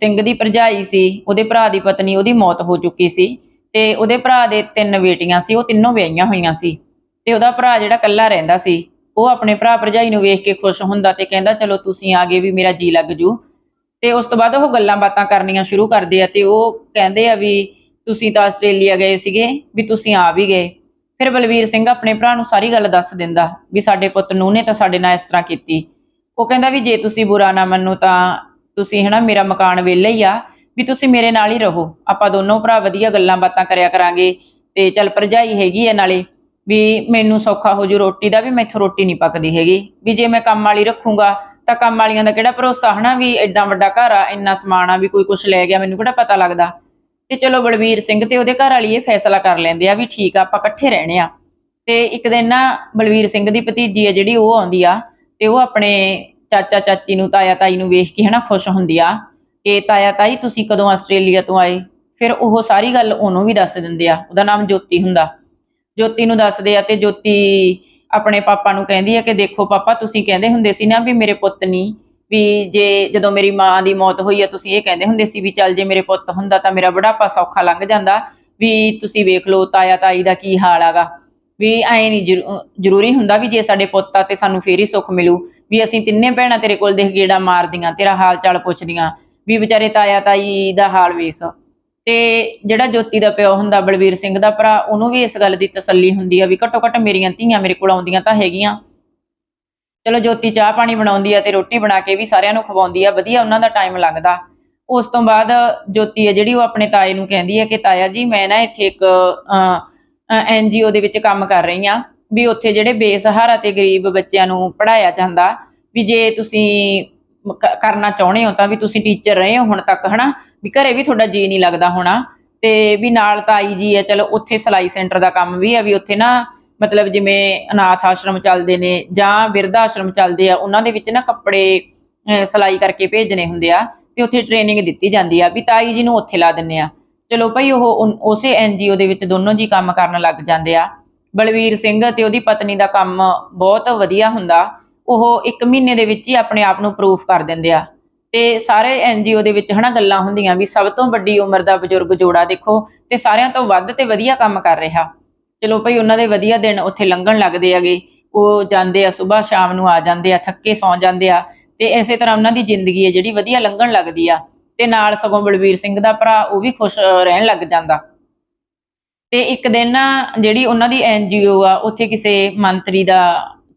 ਸਿੰਘ ਦੀ ਭਰਜਾਈ ਸੀ, ਉਹਦੇ ਭਰਾ ਦੀ ਪਤਨੀ, ਉਹਦੀ ਮੌਤ ਹੋ ਚੁੱਕੀ ਸੀ ਤੇ ਉਹਦੇ ਭਰਾ ਦੇ ਤਿੰਨ ਬੇਟੀਆਂ ਸੀ, ਉਹ ਤਿੰਨੋਂ ਵਿਆਹੀਆਂ ਹੋਈਆਂ ਸੀ ਤੇ ਉਹਦਾ ਭਰਾ ਜਿਹੜਾ ਇਕੱਲਾ ਰਹਿੰਦਾ ਸੀ, ਉਹ ਆਪਣੇ ਭਰਾ ਭਰਜਾਈ ਨੂੰ ਵੇਖ ਕੇ ਖੁਸ਼ ਹੁੰਦਾ ਤੇ ਕਹਿੰਦਾ, ਚਲੋ ਤੁਸੀਂ ਆ ਗਏ ਵੀ ਮੇਰਾ ਜੀ ਲੱਗ ਜੂ। ਤੇ ਉਸ ਤੋਂ ਬਾਅਦ ਉਹ ਗੱਲਾਂ ਬਾਤਾਂ ਕਰਨੀਆਂ ਸ਼ੁਰੂ ਕਰਦੇ ਆ ਤੇ ਉਹ ਕਹਿੰਦੇ ਆ ਵੀ ਤੁਸੀਂ ਤਾਂ ਆਸਟ੍ਰੇਲੀਆ ਗਏ ਸੀਗੇ, ਵੀ ਤੁਸੀਂ ਆ ਵੀ ਗਏ। ਫਿਰ ਬਲਵੀਰ ਸਿੰਘ ਆਪਣੇ ਭਰਾ ਨੂੰ ਸਾਰੀ ਗੱਲ ਦੱਸ ਦਿੰਦਾ ਵੀ ਸਾਡੇ ਪੁੱਤ ਨੂੰ ਨੇ ਤਾਂ ਸਾਡੇ ਨਾਲ ਇਸ ਤਰ੍ਹਾਂ ਕੀਤੀ। ਉਹ ਕਹਿੰਦਾ ਵੀ ਜੇ ਤੁਸੀਂ ਬੁਰਾ ਨਾ ਮੰਨੋ ਤਾਂ ਤੁਸੀਂ ਹਨਾ ਮੇਰਾ ਮਕਾਨ ਵਿਹਲਾ ਹੀ ਆ, ਵੀ ਤੁਸੀਂ ਮੇਰੇ ਨਾਲ ਹੀ ਰਹੋ। ਆਪਾਂ ਦੋਨੋਂ ਭਰਾ ਵਧੀਆ ਗੱਲਾਂ ਬਾਤਾਂ ਕਰਿਆ ਕਰਾਂਗੇ ਤੇ ਚੱਲ ਭਰਜਾਈ ਹੈਗੀ ਐ ਨਾਲੇ, ਵੀ ਮੈਨੂੰ ਸੌਖਾ ਹੋ ਜੂ ਰੋਟੀ ਦਾ, ਵੀ ਮੈਥੋਂ ਰੋਟੀ ਨਹੀਂ ਪੱਕਦੀ ਹੈਗੀ। ਵੀ ਜੇ ਮੈਂ ਕੰਮ ਵਾਲੀ ਰੱਖੂੰਗਾ ਤਾਂ ਕੰਮ ਵਾਲੀਆਂ ਦਾ ਕਿਹੜਾ ਭਰੋਸਾ ਹਨਾ ਵੀ ਐਡਾ ਵੱਡਾ ਘਰ ਆ, ਇੰਨਾ ਸਮਾਨ ਆ, ਵੀ ਕੋਈ ਕੁਝ ਲੈ ਗਿਆ, ਮੈਨੂੰ ਕਿਹੜਾ ਪਤਾ ਲੱਗਦਾ। ਤੇ ਚਲੋ ਬਲਵੀਰ ਸਿੰਘ ਤੇ ਉਹਦੇ ਘਰ ਵਾਲੀ ਇਹ ਫੈਸਲਾ ਕਰ ਲੈਂਦੇ ਆ ਵੀ ਠੀਕ ਆ, ਆਪਾਂ ਇਕੱਠੇ ਰਹਿਣੇ ਆ। ਤੇ ਇੱਕ ਦਿਨ ਨਾ ਬਲਵੀਰ ਸਿੰਘ ਦੀ ਭਤੀਜੀ ਆ ਜਿਹੜੀ, ਉਹ ਆਉਂਦੀ ਆ ਤੇ ਉਹ ਆਪਣੇ ਚਾਚਾ ਚਾਚੀ ਨੂੰ, ਤਾਇਆ ਤਾਈ ਨੂੰ ਵੇਖ ਕੇ ਹਨਾ ਖੁਸ਼ ਹੁੰਦੀ ਆ ਕਿ ਤਾਇਆ ਤਾਈ, ਤੁਸੀਂ ਕਦੋਂ ਆਸਟ੍ਰੇਲੀਆ ਤੋਂ ਆਏ? ਫਿਰ ਉਹ ਸਾਰੀ ਗੱਲ ਉਹਨੂੰ ਵੀ ਦੱਸ ਦਿੰਦੇ ਆ। ਉਹਦਾ ਨਾਮ ਜੋਤੀ ਹੁੰਦਾ। ਜੋਤੀ ਨੂੰ ਦੱਸਦੇ ਆ ਤੇ ਜੋਤੀ ਆਪਣੇ ਪਾਪਾ ਨੂੰ ਕਹਿੰਦੀ ਆ ਕਿ ਦੇਖੋ ਪਾਪਾ, ਤੁਸੀਂ ਕਹਿੰਦੇ ਹੁੰਦੇ ਸੀ ਨਾ ਵੀ ਮੇਰੇ ਪੁੱਤ ਨਹੀਂ ਵੀ ਜੇ ਜਦੋਂ ਮੇਰੀ ਮਾਂ ਦੀ ਮੌਤ ਹੋਈ ਆ, ਤੁਸੀਂ ਇਹ ਕਹਿੰਦੇ ਹੁੰਦੇ ਸੀ ਵੀ ਚੱਲ ਜੇ ਮੇਰੇ ਪੁੱਤ ਹੁੰਦਾ ਤਾਂ ਮੇਰਾ ਬੁਢਾਪਾ ਸੌਖਾ ਲੰਘ ਜਾਂਦਾ। ਵੀ ਤੁਸੀਂ ਵੇਖ ਲਓ ਤਾਇਆ ਤਾਈ ਦਾ ਕੀ ਹਾਲ ਆਗਾ। ਵੀ ਐ ਨਹੀਂ ਜ਼ਰੂਰੀ ਹੁੰਦਾ ਵੀ ਜੇ ਸਾਡੇ ਪੁੱਤ ਆ ਤੇ ਸਾਨੂੰ ਫੇਰ ਹੀ ਸੁੱਖ ਮਿਲੂ। ਵੀ ਅਸੀਂ ਤਿੰਨੇ ਭੈਣਾਂ ਤੇਰੇ ਕੋਲ ਦੇਖ ਗੇੜਾ ਮਾਰਦੀਆਂ, ਤੇਰਾ ਹਾਲ ਚਾਲ ਪੁੱਛਦੀਆਂ। ਵੀ ਵਿਚਾਰੇ ਤਾਇਆ ਤਾਈ ਦਾ ਹਾਲ ਵੇਖ। ਤੇ ਜਿਹੜਾ ਜੋਤੀ ਦਾ ਪਿਓ ਹੁੰਦਾ, ਬਲਵੀਰ ਸਿੰਘ ਦਾ ਭਰਾ, ਉਹਨੂੰ ਵੀ ਇਸ ਗੱਲ ਦੀ ਤਸੱਲੀ ਹੁੰਦੀ ਆ ਵੀ ਘੱਟੋ ਘੱਟ ਮੇਰੀਆਂ ਧੀਆਂ ਮੇਰੇ ਕੋਲ ਆਉਂਦੀਆਂ ਤਾਂ ਹੈਗੀਆਂ। ਚਲੋ ਜੋਤੀ ਚਾਹ ਪਾਣੀ ਬਣਾਉਂਦੀ ਆ ਤੇ ਰੋਟੀ ਬਣਾ ਕੇ ਵੀ ਸਾਰਿਆਂ ਨੂੰ ਖਵਾਉਂਦੀ ਆ, ਵਧੀਆ ਉਹਨਾਂ ਦਾ ਟਾਈਮ ਲੰਘਦਾ ਉਸ ਤੋਂ ਬਾਅਦ ਜੋਤੀ ਆ ਜਿਹੜੀ ਉਹ ਆਪਣੇ ਤਾਏ ਨੂੰ ਕਹਿੰਦੀ ਆ ਕਿ ਤਾਇਆ ਜੀ, ਮੈਂ ਨਾ ਇੱਥੇ ਇੱਕ ਐਨਜੀਓ ਦੇ ਵਿੱਚ ਕੰਮ ਕਰ ਰਹੀ ਆ ਵੀ ਉੱਥੇ ਜਿਹੜੇ ਬੇਸਹਾਰਾ ਤੇ ਗਰੀਬ ਬੱਚਿਆਂ ਨੂੰ ਪੜਾਇਆ ਜਾਂਦਾ ਵੀ ਜੇ ਤੁਸੀਂ ਕਰਨਾ ਚਾਹੁੰਦੇ ਹੋ ਤਾਂ ਵੀ ਤੁਸੀਂ ਟੀਚਰ ਰਹੇ ਹੋ ਹੁਣ ਤੱਕ, ਹਨਾ? ਵੀ ਘਰੇ ਵੀ ਤੁਹਾਡਾ ਜੀ ਨਹੀਂ ਲੱਗਦਾ ਹੋਣਾ ਤੇ ਵੀ ਨਾਲ ਤਾਈ ਜੀ ਆ, ਚਲੋ ਉੱਥੇ ਸਿਲਾਈ ਸੈਂਟਰ ਦਾ ਕੰਮ ਵੀ ਆ, ਵੀ ਉੱਥੇ ਨਾ ਮਤਲਬ ਜਿਵੇਂ ਅਨਾਥ ਆਸ਼ਰਮ ਚੱਲਦੇ ਨੇ ਜਾਂ ਬਿਰਧ ਆਸ਼ਰਮ ਚੱਲਦੇ ਆ ਉਹਨਾਂ ਦੇ ਵਿੱਚ ਨਾ ਕੱਪੜੇ ਅਹ, ਸਿਲਾਈ ਕਰਕੇ ਭੇਜਣੇ ਹੁੰਦੇ ਆ ਤੇ ਉੱਥੇ ਟ੍ਰੇਨਿੰਗ ਦਿੱਤੀ ਜਾਂਦੀ ਆ ਵੀ ਤਾਈ ਜੀ ਨੂੰ ਉੱਥੇ ਲਾ ਦਿੰਨੇ ਆ। ਚਲੋ ਭਾਈ ਉਹ ਉਨ- ਉਸੇ ਐਨਜੀਓ ਦੇ ਵਿੱਚ ਦੋਨੋਂ ਜੀ ਕੰਮ ਕਰਨ ਲੱਗ ਜਾਂਦੇ ਆ। ਬਲਵੀਰ ਸਿੰਘ ਤੇ ਉਹਦੀ ਪਤਨੀ ਦਾ ਕੰਮ ਬਹੁਤ ਵਧੀਆ ਹੁੰਦਾ। ਉਹ ਇੱਕ ਮਹੀਨੇ ਦੇ ਵਿੱਚ ਹੀ ਆਪਣੇ ਆਪ ਨੂੰ ਪ੍ਰੂਫ ਕਰ ਦਿੰਦੇ ਆ। ਤੇ ਸਾਰੇ ਐਨਜੀਓ ਦੇ ਵਿੱਚ ਹਨਾ ਗੱਲਾਂ ਹੁੰਦੀਆਂ ਵੀ ਸਭ ਤੋਂ ਵੱਡੀ ਉਮਰ ਦਾ ਬਜ਼ੁਰਗ ਜੋੜਾ ਦੇਖੋ ਤੇ ਸਾਰਿਆਂ ਤੋਂ ਵੱਧ ਤੇ ਵਧੀਆ ਕੰਮ ਕਰ ਰਿਹਾ। ਚਲੋ ਭਾਈ ਉਹਨਾਂ ਦੇ ਵਧੀਆ ਦਿਨ ਉੱਥੇ ਲੰਘਣ ਲੱਗਦੇ ਹੈਗੇ। ਉਹ ਜਾਂਦੇ ਆ ਸਵੇਰ ਸ਼ਾਮ ਨੂੰ ਆ ਜਾਂਦੇ ਆ, ਥੱਕੇ ਸੌਂ ਜਾਂਦੇ ਆ। ਤੇ ਇਸੇ ਤਰ੍ਹਾਂ ਉਹਨਾਂ ਦੀ ਜ਼ਿੰਦਗੀ ਹੈ ਜਿਹੜੀ ਵਧੀਆ ਲੰਘਣ ਲੱਗਦੀ ਆ। ਤੇ ਨਾਲ ਸਗੋਂ ਬਲਵੀਰ ਸਿੰਘ ਦਾ ਭਰਾ ਉਹ ਵੀ ਖੁਸ਼ ਰਹਿਣ ਲੱਗ ਜਾਂਦਾ। ਤੇ ਇੱਕ ਦਿਨ ਨਾ ਜਿਹੜੀ ਉਹਨਾਂ ਦੀ ਐਨਜੀਓ ਆ, ਉੱਥੇ ਕਿਸੇ ਮੰਤਰੀ ਦਾ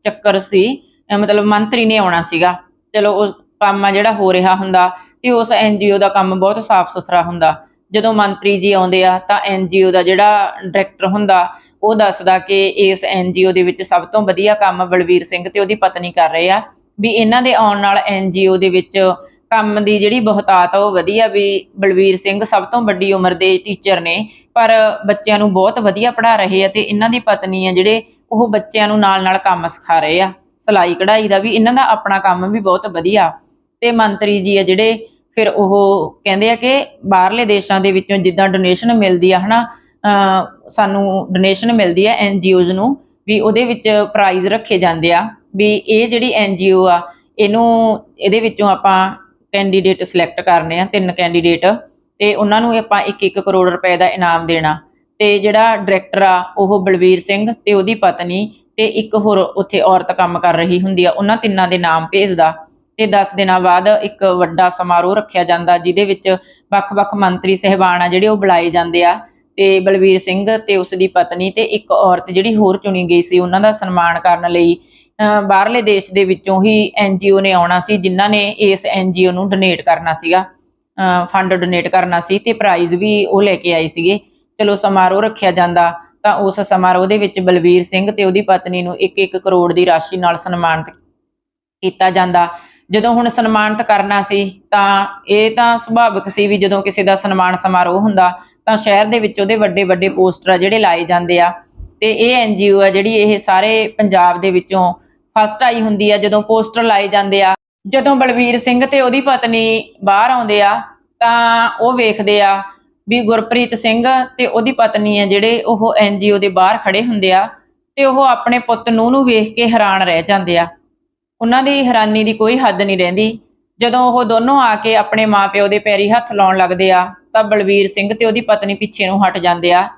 ਚੱਕਰ ਸੀ। ਮਤਲਬ ਮੰਤਰੀ ਨੇ ਆਉਣਾ ਸੀਗਾ। ਚਲੋ ਉਹ ਕੰਮ ਆ ਜਿਹੜਾ ਹੋ ਰਿਹਾ ਹੁੰਦਾ ਤੇ ਉਸ ਐਨਜੀਓ ਦਾ ਕੰਮ ਬਹੁਤ ਸਾਫ਼ ਸੁਥਰਾ ਹੁੰਦਾ। ਜਦੋਂ ਮੰਤਰੀ ਜੀ ਆਉਂਦੇ ਆ ਤਾਂ ਐਨਜੀਓ ਦਾ ਜਿਹੜਾ ਡਾਇਰੈਕਟਰ ਹੁੰਦਾ ਉਹ ਦੱਸਦਾ ਕਿ ਇਸ ਐਨਜੀਓ ਦੇ ਵਿੱਚ ਸਭ ਤੋਂ ਵਧੀਆ ਕੰਮ ਬਲਵੀਰ ਸਿੰਘ ਤੇ ਉਹਦੀ ਪਤਨੀ ਕਰ ਰਹੇ ਆ, ਵੀ ਇਹਨਾਂ ਦੇ ਆਉਣ ਨਾਲ ਐਨਜੀਓ ਦੇ ਵਿੱਚ ਕੰਮ ਦੀ ਜਿਹੜੀ ਬਹੁਤਾਤ ਆ, ਉਹ ਵਧੀਆ ਵੀ ਬਲਵੀਰ ਸਿੰਘ ਸਭ ਤੋਂ ਵੱਡੀ ਉਮਰ ਦੇ ਟੀਚਰ ਨੇ, ਪਰ ਬੱਚਿਆਂ ਨੂੰ ਬਹੁਤ ਵਧੀਆ ਪੜ੍ਹਾ ਰਹੇ ਆ ਤੇ ਇਹਨਾਂ ਦੀ ਪਤਨੀ ਆ ਜਿਹੜੇ ਉਹ ਬੱਚਿਆਂ ਨੂੰ ਨਾਲ-ਨਾਲ ਕੰਮ ਸਿਖਾ ਰਹੇ ਆ, ਸਿਲਾਈ ਕਢਾਈ ਦਾ ਵੀ ਇਹਨਾਂ ਦਾ ਆਪਣਾ ਕੰਮ ਵੀ ਬਹੁਤ ਵਧੀਆ ਤੇ ਮੰਤਰੀ ਜੀ ਆ ਜਿਹੜੇ, ਫਿਰ ਉਹ ਕਹਿੰਦੇ ਆ ਕਿ ਬਾਹਰਲੇ ਦੇਸ਼ਾਂ ਦੇ ਵਿੱਚੋਂ ਜਿੱਦਾਂ ਡੋਨੇਸ਼ਨ ਮਿਲਦੀ ਆ ਹਨਾ ਸਾਨੂੰ ਡੋਨੇਸ਼ਨ ਮਿਲਦੀ ਆ ਐਨਜੀਓਜ਼ ਨੂੰ, ਵੀ ਉਹਦੇ ਵਿੱਚ ਪ੍ਰਾਈਜ਼ ਰੱਖੇ ਜਾਂਦੇ ਆ, ਵੀ ਇਹ ਜਿਹੜੀ ਐਨਜੀਓ ਆ, ਇਹਨੂੰ ਇਹਦੇ ਵਿੱਚੋਂ ਆਪਾਂ ਕੈਂਡੀਡੇਟ ਸਿਲੈਕਟ ਕਰਨੇ ਆ, ਤਿੰਨ ਕੈਂਡੀਡੇਟ ਤੇ ਉਹਨਾਂ ਨੂੰ ਆਪਾਂ 1-1 ਕਰੋੜ ਰੁਪਏ ਦਾ ਇਨਾਮ ਦੇਣਾ। ਤੇ ਜਿਹੜਾ ਡਾਇਰੈਕਟਰ ਆ, ਉਹ ਬਲਵੀਰ ਸਿੰਘ ਤੇ ਉਹਦੀ ਪਤਨੀ ਤੇ ਇੱਕ ਹੋਰ ਉੱਥੇ ਔਰਤ ਕੰਮ ਕਰ ਰਹੀ ਹੁੰਦੀ ਆ, ਉਹਨਾਂ ਤਿੰਨਾਂ ਦੇ ਨਾਮ ਭੇਜਦਾ। ਤੇ 10 ਦਿਨਾਂ ਬਾਅਦ ਇੱਕ ਵੱਡਾ ਸਮਾਰੋਹ ਰੱਖਿਆ ਜਾਂਦਾ, ਜਿਹਦੇ ਵਿੱਚ ਵੱਖ-ਵੱਖ ਮੰਤਰੀ ਸਹਿਬਾਨ ਆ, ਜਿਹੜੇ ਉਹ ਬੁਲਾਏ ਜਾਂਦੇ ਆ। ਤੇ ਬਲਵੀਰ ਸਿੰਘ ਤੇ ਉਸ ਦੀ ਪਤਨੀ ਤੇ ਇੱਕ ਔਰਤ ਜਿਹੜੀ ਹੋਰ ਚੁਣੀ ਗਈ ਸੀ, ਉਹਨਾਂ ਦਾ ਸਨਮਾਨ ਕਰਨ ਲਈ, ਅਹ ਬਾਹਰਲੇ ਦੇਸ਼ ਦੇ ਵਿੱਚੋਂ ਹੀ ਐਨਜੀਓ ਨੇ ਆਉਣਾ ਸੀ, ਜਿਨ੍ਹਾਂ ਨੇ ਇਸ ਐਨਜੀਓ ਨੂੰ ਡੋਨੇਟ ਕਰਨਾ ਸੀਗਾ ਫੰਡ ਡੋਨੇਟ ਕਰਨਾ ਸੀ ਤੇ ਪ੍ਰਾਈਜ਼ ਵੀ ਉਹ ਲੈ ਕੇ ਆਏ ਸੀਗੇ। ਚਲੋ ਸਮਾਰੋਹ ਰੱਖਿਆ ਜਾਂਦਾ, ਤਾਂ ਉਸ ਸਮਾਰੋਹ ਦੇ ਵਿੱਚ ਬਲਵੀਰ ਸਿੰਘ ਤੇ ਉਹਦੀ ਪਤਨੀ ਨੂੰ 1-1 ਕਰੋੜ ਦੀ ਰਾਸ਼ੀ ਨਾਲ ਸਨਮਾਨਿਤ ਕੀਤਾ ਜਾਂਦਾ। ਜਦੋਂ ਹੁਣ ਸਨਮਾਨਿਤ ਕਰਨਾ ਸੀ, ਤਾਂ ਇਹ ਤਾਂ ਸੁਭਾਵਿਕ ਸੀ ਵੀ ਜਦੋਂ ਕਿਸੇ ਦਾ ਸਨਮਾਨ ਸਮਾਰੋਹ ਹੁੰਦਾ ਤਾਂ ਸ਼ਹਿਰ ਦੇ ਵਿੱਚ ਉਹਦੇ ਵੱਡੇ ਵੱਡੇ ਪੋਸਟਰ ਆ ਜਿਹੜੇ ਲਾਏ ਜਾਂਦੇ ਆ। ਤੇ ਇਹ ਐਨਜੀਓ ਆ ਜਿਹੜੀ ਇਹ ਸਾਰੇ ਪੰਜਾਬ ਦੇ ਵਿੱਚੋਂ ਫਸਟ ਆਈ ਹੁੰਦੀ ਆ ਜਦੋਂ ਪੋਸਟਰ ਲਾਏ ਜਾਂਦੇ ਆ। ਜਦੋਂ ਬਲਵੀਰ ਸਿੰਘ ਤੇ ਉਹਦੀ ਪਤਨੀ ਬਾਹਰ ਆਉਂਦੇ ਆ, ਤਾਂ ਉਹ ਵੇਖਦੇ ਆ ਵੀ ਗੁਰਪ੍ਰੀਤ ਸਿੰਘ ਤੇ ਉਹਦੀ ਪਤਨੀ ਆ ਜਿਹੜੇ ਉਹ ਐਨਜੀਓ ਦੇ ਬਾਹਰ ਖੜੇ ਹੁੰਦੇ ਆ ਤੇ ਉਹ ਆਪਣੇ ਪੁੱਤ ਨੂੰ ਨੂੰ ਵੇਖ ਕੇ ਹੈਰਾਨ ਰਹਿ ਜਾਂਦੇ ਆ। ਉਹਨਾਂ ਦੀ ਹੈਰਾਨੀ ਦੀ ਕੋਈ ਹੱਦ ਨਹੀਂ ਰਹਿੰਦੀ। ਜਦੋਂ ਉਹ ਦੋਨੋਂ ਆ ਕੇ ਆਪਣੇ ਮਾਪਿਓ ਦੇ ਪੈਰੀ ਹੱਥ ਲਾਉਣ ਲੱਗਦੇ ਆ ਤਾਂ ਬਲਵੀਰ ਸਿੰਘ ਤੇ ਉਹਦੀ ਪਤਨੀ ਪਿੱਛੇ ਨੂੰ ਹਟ ਜਾਂਦੇ ਆ।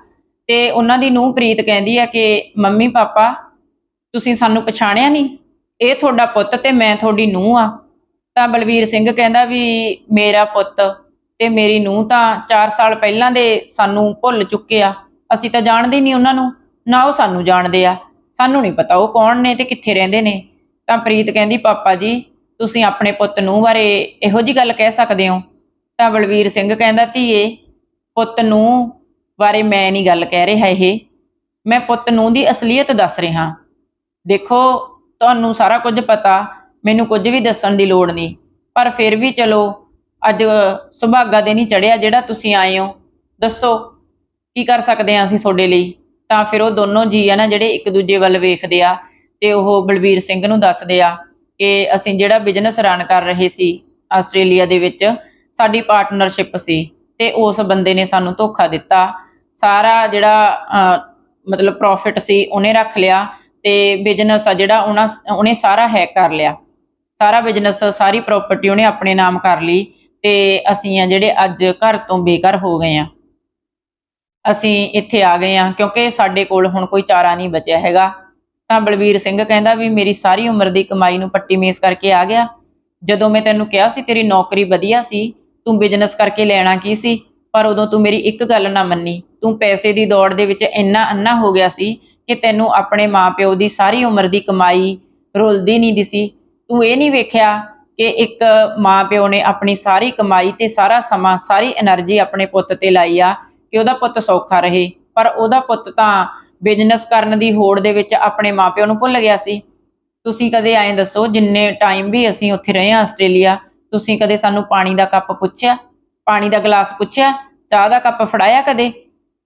ਤੇ ਉਹਨਾਂ ਦੀ ਨੂੰਹ ਪ੍ਰੀਤ ਕਹਿੰਦੀ ਆ ਕਿ, ਮੰਮੀ, ਪਾਪਾ, ਤੁਸੀਂ ਸਾਨੂੰ ਪਛਾਣਿਆ ਨਹੀਂ? ਇਹ ਤੁਹਾਡਾ ਪੁੱਤ ਤੇ ਮੈਂ ਤੁਹਾਡੀ ਨੂੰਹ ਆ। ਤਾਂ ਬਲਵੀਰ ਸਿੰਘ ਕਹਿੰਦਾ ਵੀ, ਮੇਰਾ ਪੁੱਤ ਤੇ ਮੇਰੀ ਨੂੰਹ ਤਾਂ 4 ਸਾਲ ਪਹਿਲਾਂ ਦੇ ਸਾਨੂੰ ਭੁੱਲ ਚੁੱਕੇ ਆ। ਅਸੀਂ ਤਾਂ ਜਾਣਦੇ ਹੀ ਨਹੀਂ ਉਹਨਾਂ ਨੂੰ। ਨਾ ਉਹ ਸਾਨੂੰ ਜਾਣਦੇ ਆ। ਸਾਨੂੰ ਨਹੀਂ ਪਤਾ ਉਹ ਕੌਣ ਨੇ ਤੇ ਕਿੱਥੇ ਰਹਿੰਦੇ ਨੇ। ਤਾਂ ਪ੍ਰੀਤ ਕਹਿੰਦੀ, ਪਾਪਾ ਜੀ, ਤੁਸੀਂ ਆਪਣੇ ਪੁੱਤ ਨੂੰ ਬਾਰੇ ਇਹੋ ਜੀ ਗੱਲ ਕਹਿ ਸਕਦੇ ਹੋ? ਤਾਂ ਬਲਵੀਰ ਸਿੰਘ ਕਹਿੰਦਾ, ਧੀਏ, ਪੁੱਤ ਨੂੰ ਬਾਰੇ ਮੈਂ ਨਹੀਂ ਗੱਲ ਕਹਿ ਰਿਹਾ ਇਹ। ਮੈਂ ਪੁੱਤ ਨੂੰ ਦੀ ਅਸਲੀਅਤ ਦੱਸ ਰਿਹਾ। ਦੇਖੋ, ਤੁਹਾਨੂੰ ਸਾਰਾ ਕੁਝ ਪਤਾ, ਮੈਨੂੰ ਕੁਝ ਵੀ ਦੱਸਣ ਦੀ ਲੋੜ ਨਹੀਂ। ਪਰ ਫਿਰ ਵੀ ਚਲੋ, ਅੱਜ ਸੁਭਾਗਾ ਦੇ ਨਹੀਂ ਚੜਿਆ ਜਿਹੜਾ ਤੁਸੀਂ ਆਏ ਹੋ। ਦੱਸੋ, ਕੀ ਕਰ ਸਕਦੇ ਆ ਅਸੀਂ ਤੁਹਾਡੇ ਲਈ? ਤਾਂ ਫਿਰ ਉਹ ਦੋਨੋਂ ਜੀ ਆ ਨਾ, ਜਿਹੜੇ ਇੱਕ ਦੂਜੇ ਵੱਲ ਵੇਖਦੇ ਆ, ਤੇ ਉਹ ਬਲਬੀਰ ਸਿੰਘ ਨੂੰ ਦੱਸਦੇ ਆ ਕਿ ਅਸੀਂ ਜਿਹੜਾ ਬਿਜ਼ਨਸ ਰਨ ਕਰ ਰਹੇ ਸੀ ਆਸਟ੍ਰੇਲੀਆ ਦੇ ਵਿੱਚ ਸਾਡੀ ਪਾਰਟਨਰਸ਼ਿਪ ਸੀ ਤੇ ਉਸ ਬੰਦੇ ਨੇ ਸਾਨੂੰ ਧੋਖਾ ਦਿੱਤਾ। ਸਾਰਾ ਜਿਹੜਾ ਮਤਲਬ ਪ੍ਰੋਫਿਟ ਸੀ ਉਹਨੇ ਰੱਖ ਲਿਆ ਤੇ ਬਿਜ਼ਨਸ ਆ ਜਿਹੜਾ ਉਹਨਾਂ ਉਹਨੇ ਸਾਰਾ ਹੈਕ ਕਰ ਲਿਆ। ਸਾਰਾ ਬਿਜ਼ਨਸ ਸਾਰੀ ਪ੍ਰਾਪਰਟੀ ਉਹਨੇ ਆਪਣੇ ਨਾਮ ਕਰ ਲਈ ਤੇ ਅਸੀਂ ਆ ਜਿਹੜੇ ਅੱਜ ਘਰ ਤੋਂ ਬੇਘਰ ਹੋ ਗਏ ਆ। ਅਸੀਂ ਇੱਥੇ ਆ ਗਏ ਆ ਕਿਉਂਕਿ ਸਾਡੇ ਕੋਲ ਹੁਣ ਕੋਈ ਚਾਰਾ ਨਹੀਂ ਬਚਿਆ ਹੈਗਾ। ਤਾਂ ਬਲਵੀਰ ਸਿੰਘ ਕਹਿੰਦਾ ਵੀ ਮੇਰੀ ਸਾਰੀ ਉਮਰ ਦੀ ਕਮਾਈ ਨੂੰ ਪੱਟੀ ਮੇਸ ਕਰਕੇ ਆ ਗਿਆ। ਜਦੋਂ ਮੈਂ ਤੈਨੂੰ ਕਿਹਾ ਸੀ ਤੇਰੀ ਨੌਕਰੀ ਵਧੀਆ ਸੀ ਤੂੰ ਬਿਜ਼ਨਸ ਕਰਕੇ ਲੈਣਾ ਕੀ ਸੀ? ਪਰ ਉਦੋਂ ਤੂੰ ਮੇਰੀ ਇੱਕ ਗੱਲ ਨਾ ਮੰਨੀ। ਤੂੰ ਪੈਸੇ ਦੀ ਦੌੜ ਦੇ ਵਿੱਚ ਇੰਨਾ ਅੰਨਾ ਹੋ ਗਿਆ ਸੀ ਕਿ ਤੈਨੂੰ ਆਪਣੇ ਮਾਂ ਪਿਓ ਦੀ ਸਾਰੀ ਉਮਰ ਦੀ ਕਮਾਈ ਰੁਲਦੀ ਨਹੀਂ ਦਿਸੀ। ਤੂੰ ਇਹ ਨਹੀਂ ਵੇਖਿਆ ਕਿ ਇੱਕ ਮਾਂ ਪਿਓ ਨੇ ਆਪਣੀ ਸਾਰੀ ਕਮਾਈ ਤੇ ਸਾਰਾ ਸਮਾਂ, ਸਾਰੀ એનર્ਜੀ ਆਪਣੇ ਪੁੱਤ ਤੇ ਲਾਈ ਆ ਕਿ ਉਹਦਾ ਪੁੱਤ ਸੌਖਾ ਰਹੇ। ਪਰ ਉਹਦਾ ਪੁੱਤ ਤਾਂ ਬਿਜ਼ਨਸ ਕਰਨ ਦੀ ਹੋੜ ਦੇ ਵਿੱਚ ਆਪਣੇ ਮਾਂ ਪਿਓ ਨੂੰ ਭੁੱਲ ਗਿਆ ਸੀ। ਤੁਸੀਂ ਕਦੇ ਐਂ ਦੱਸੋ, ਜਿੰਨੇ ਟਾਈਮ ਵੀ ਅਸੀਂ ਉੱਥੇ ਰਹੇ ਆ ਆਸਟ੍ਰੇਲੀਆ ਤੁਸੀਂ ਕਦੇ ਸਾਨੂੰ ਪਾਣੀ ਦਾ ਕੱਪ ਪੁੱਛਿਆ? ਪਾਣੀ ਦਾ ਗਲਾਸ ਪੁੱਛਿਆ? ਚਾਹ ਦਾ ਕੱਪ ਫੜਾਇਆ ਕਦੇ?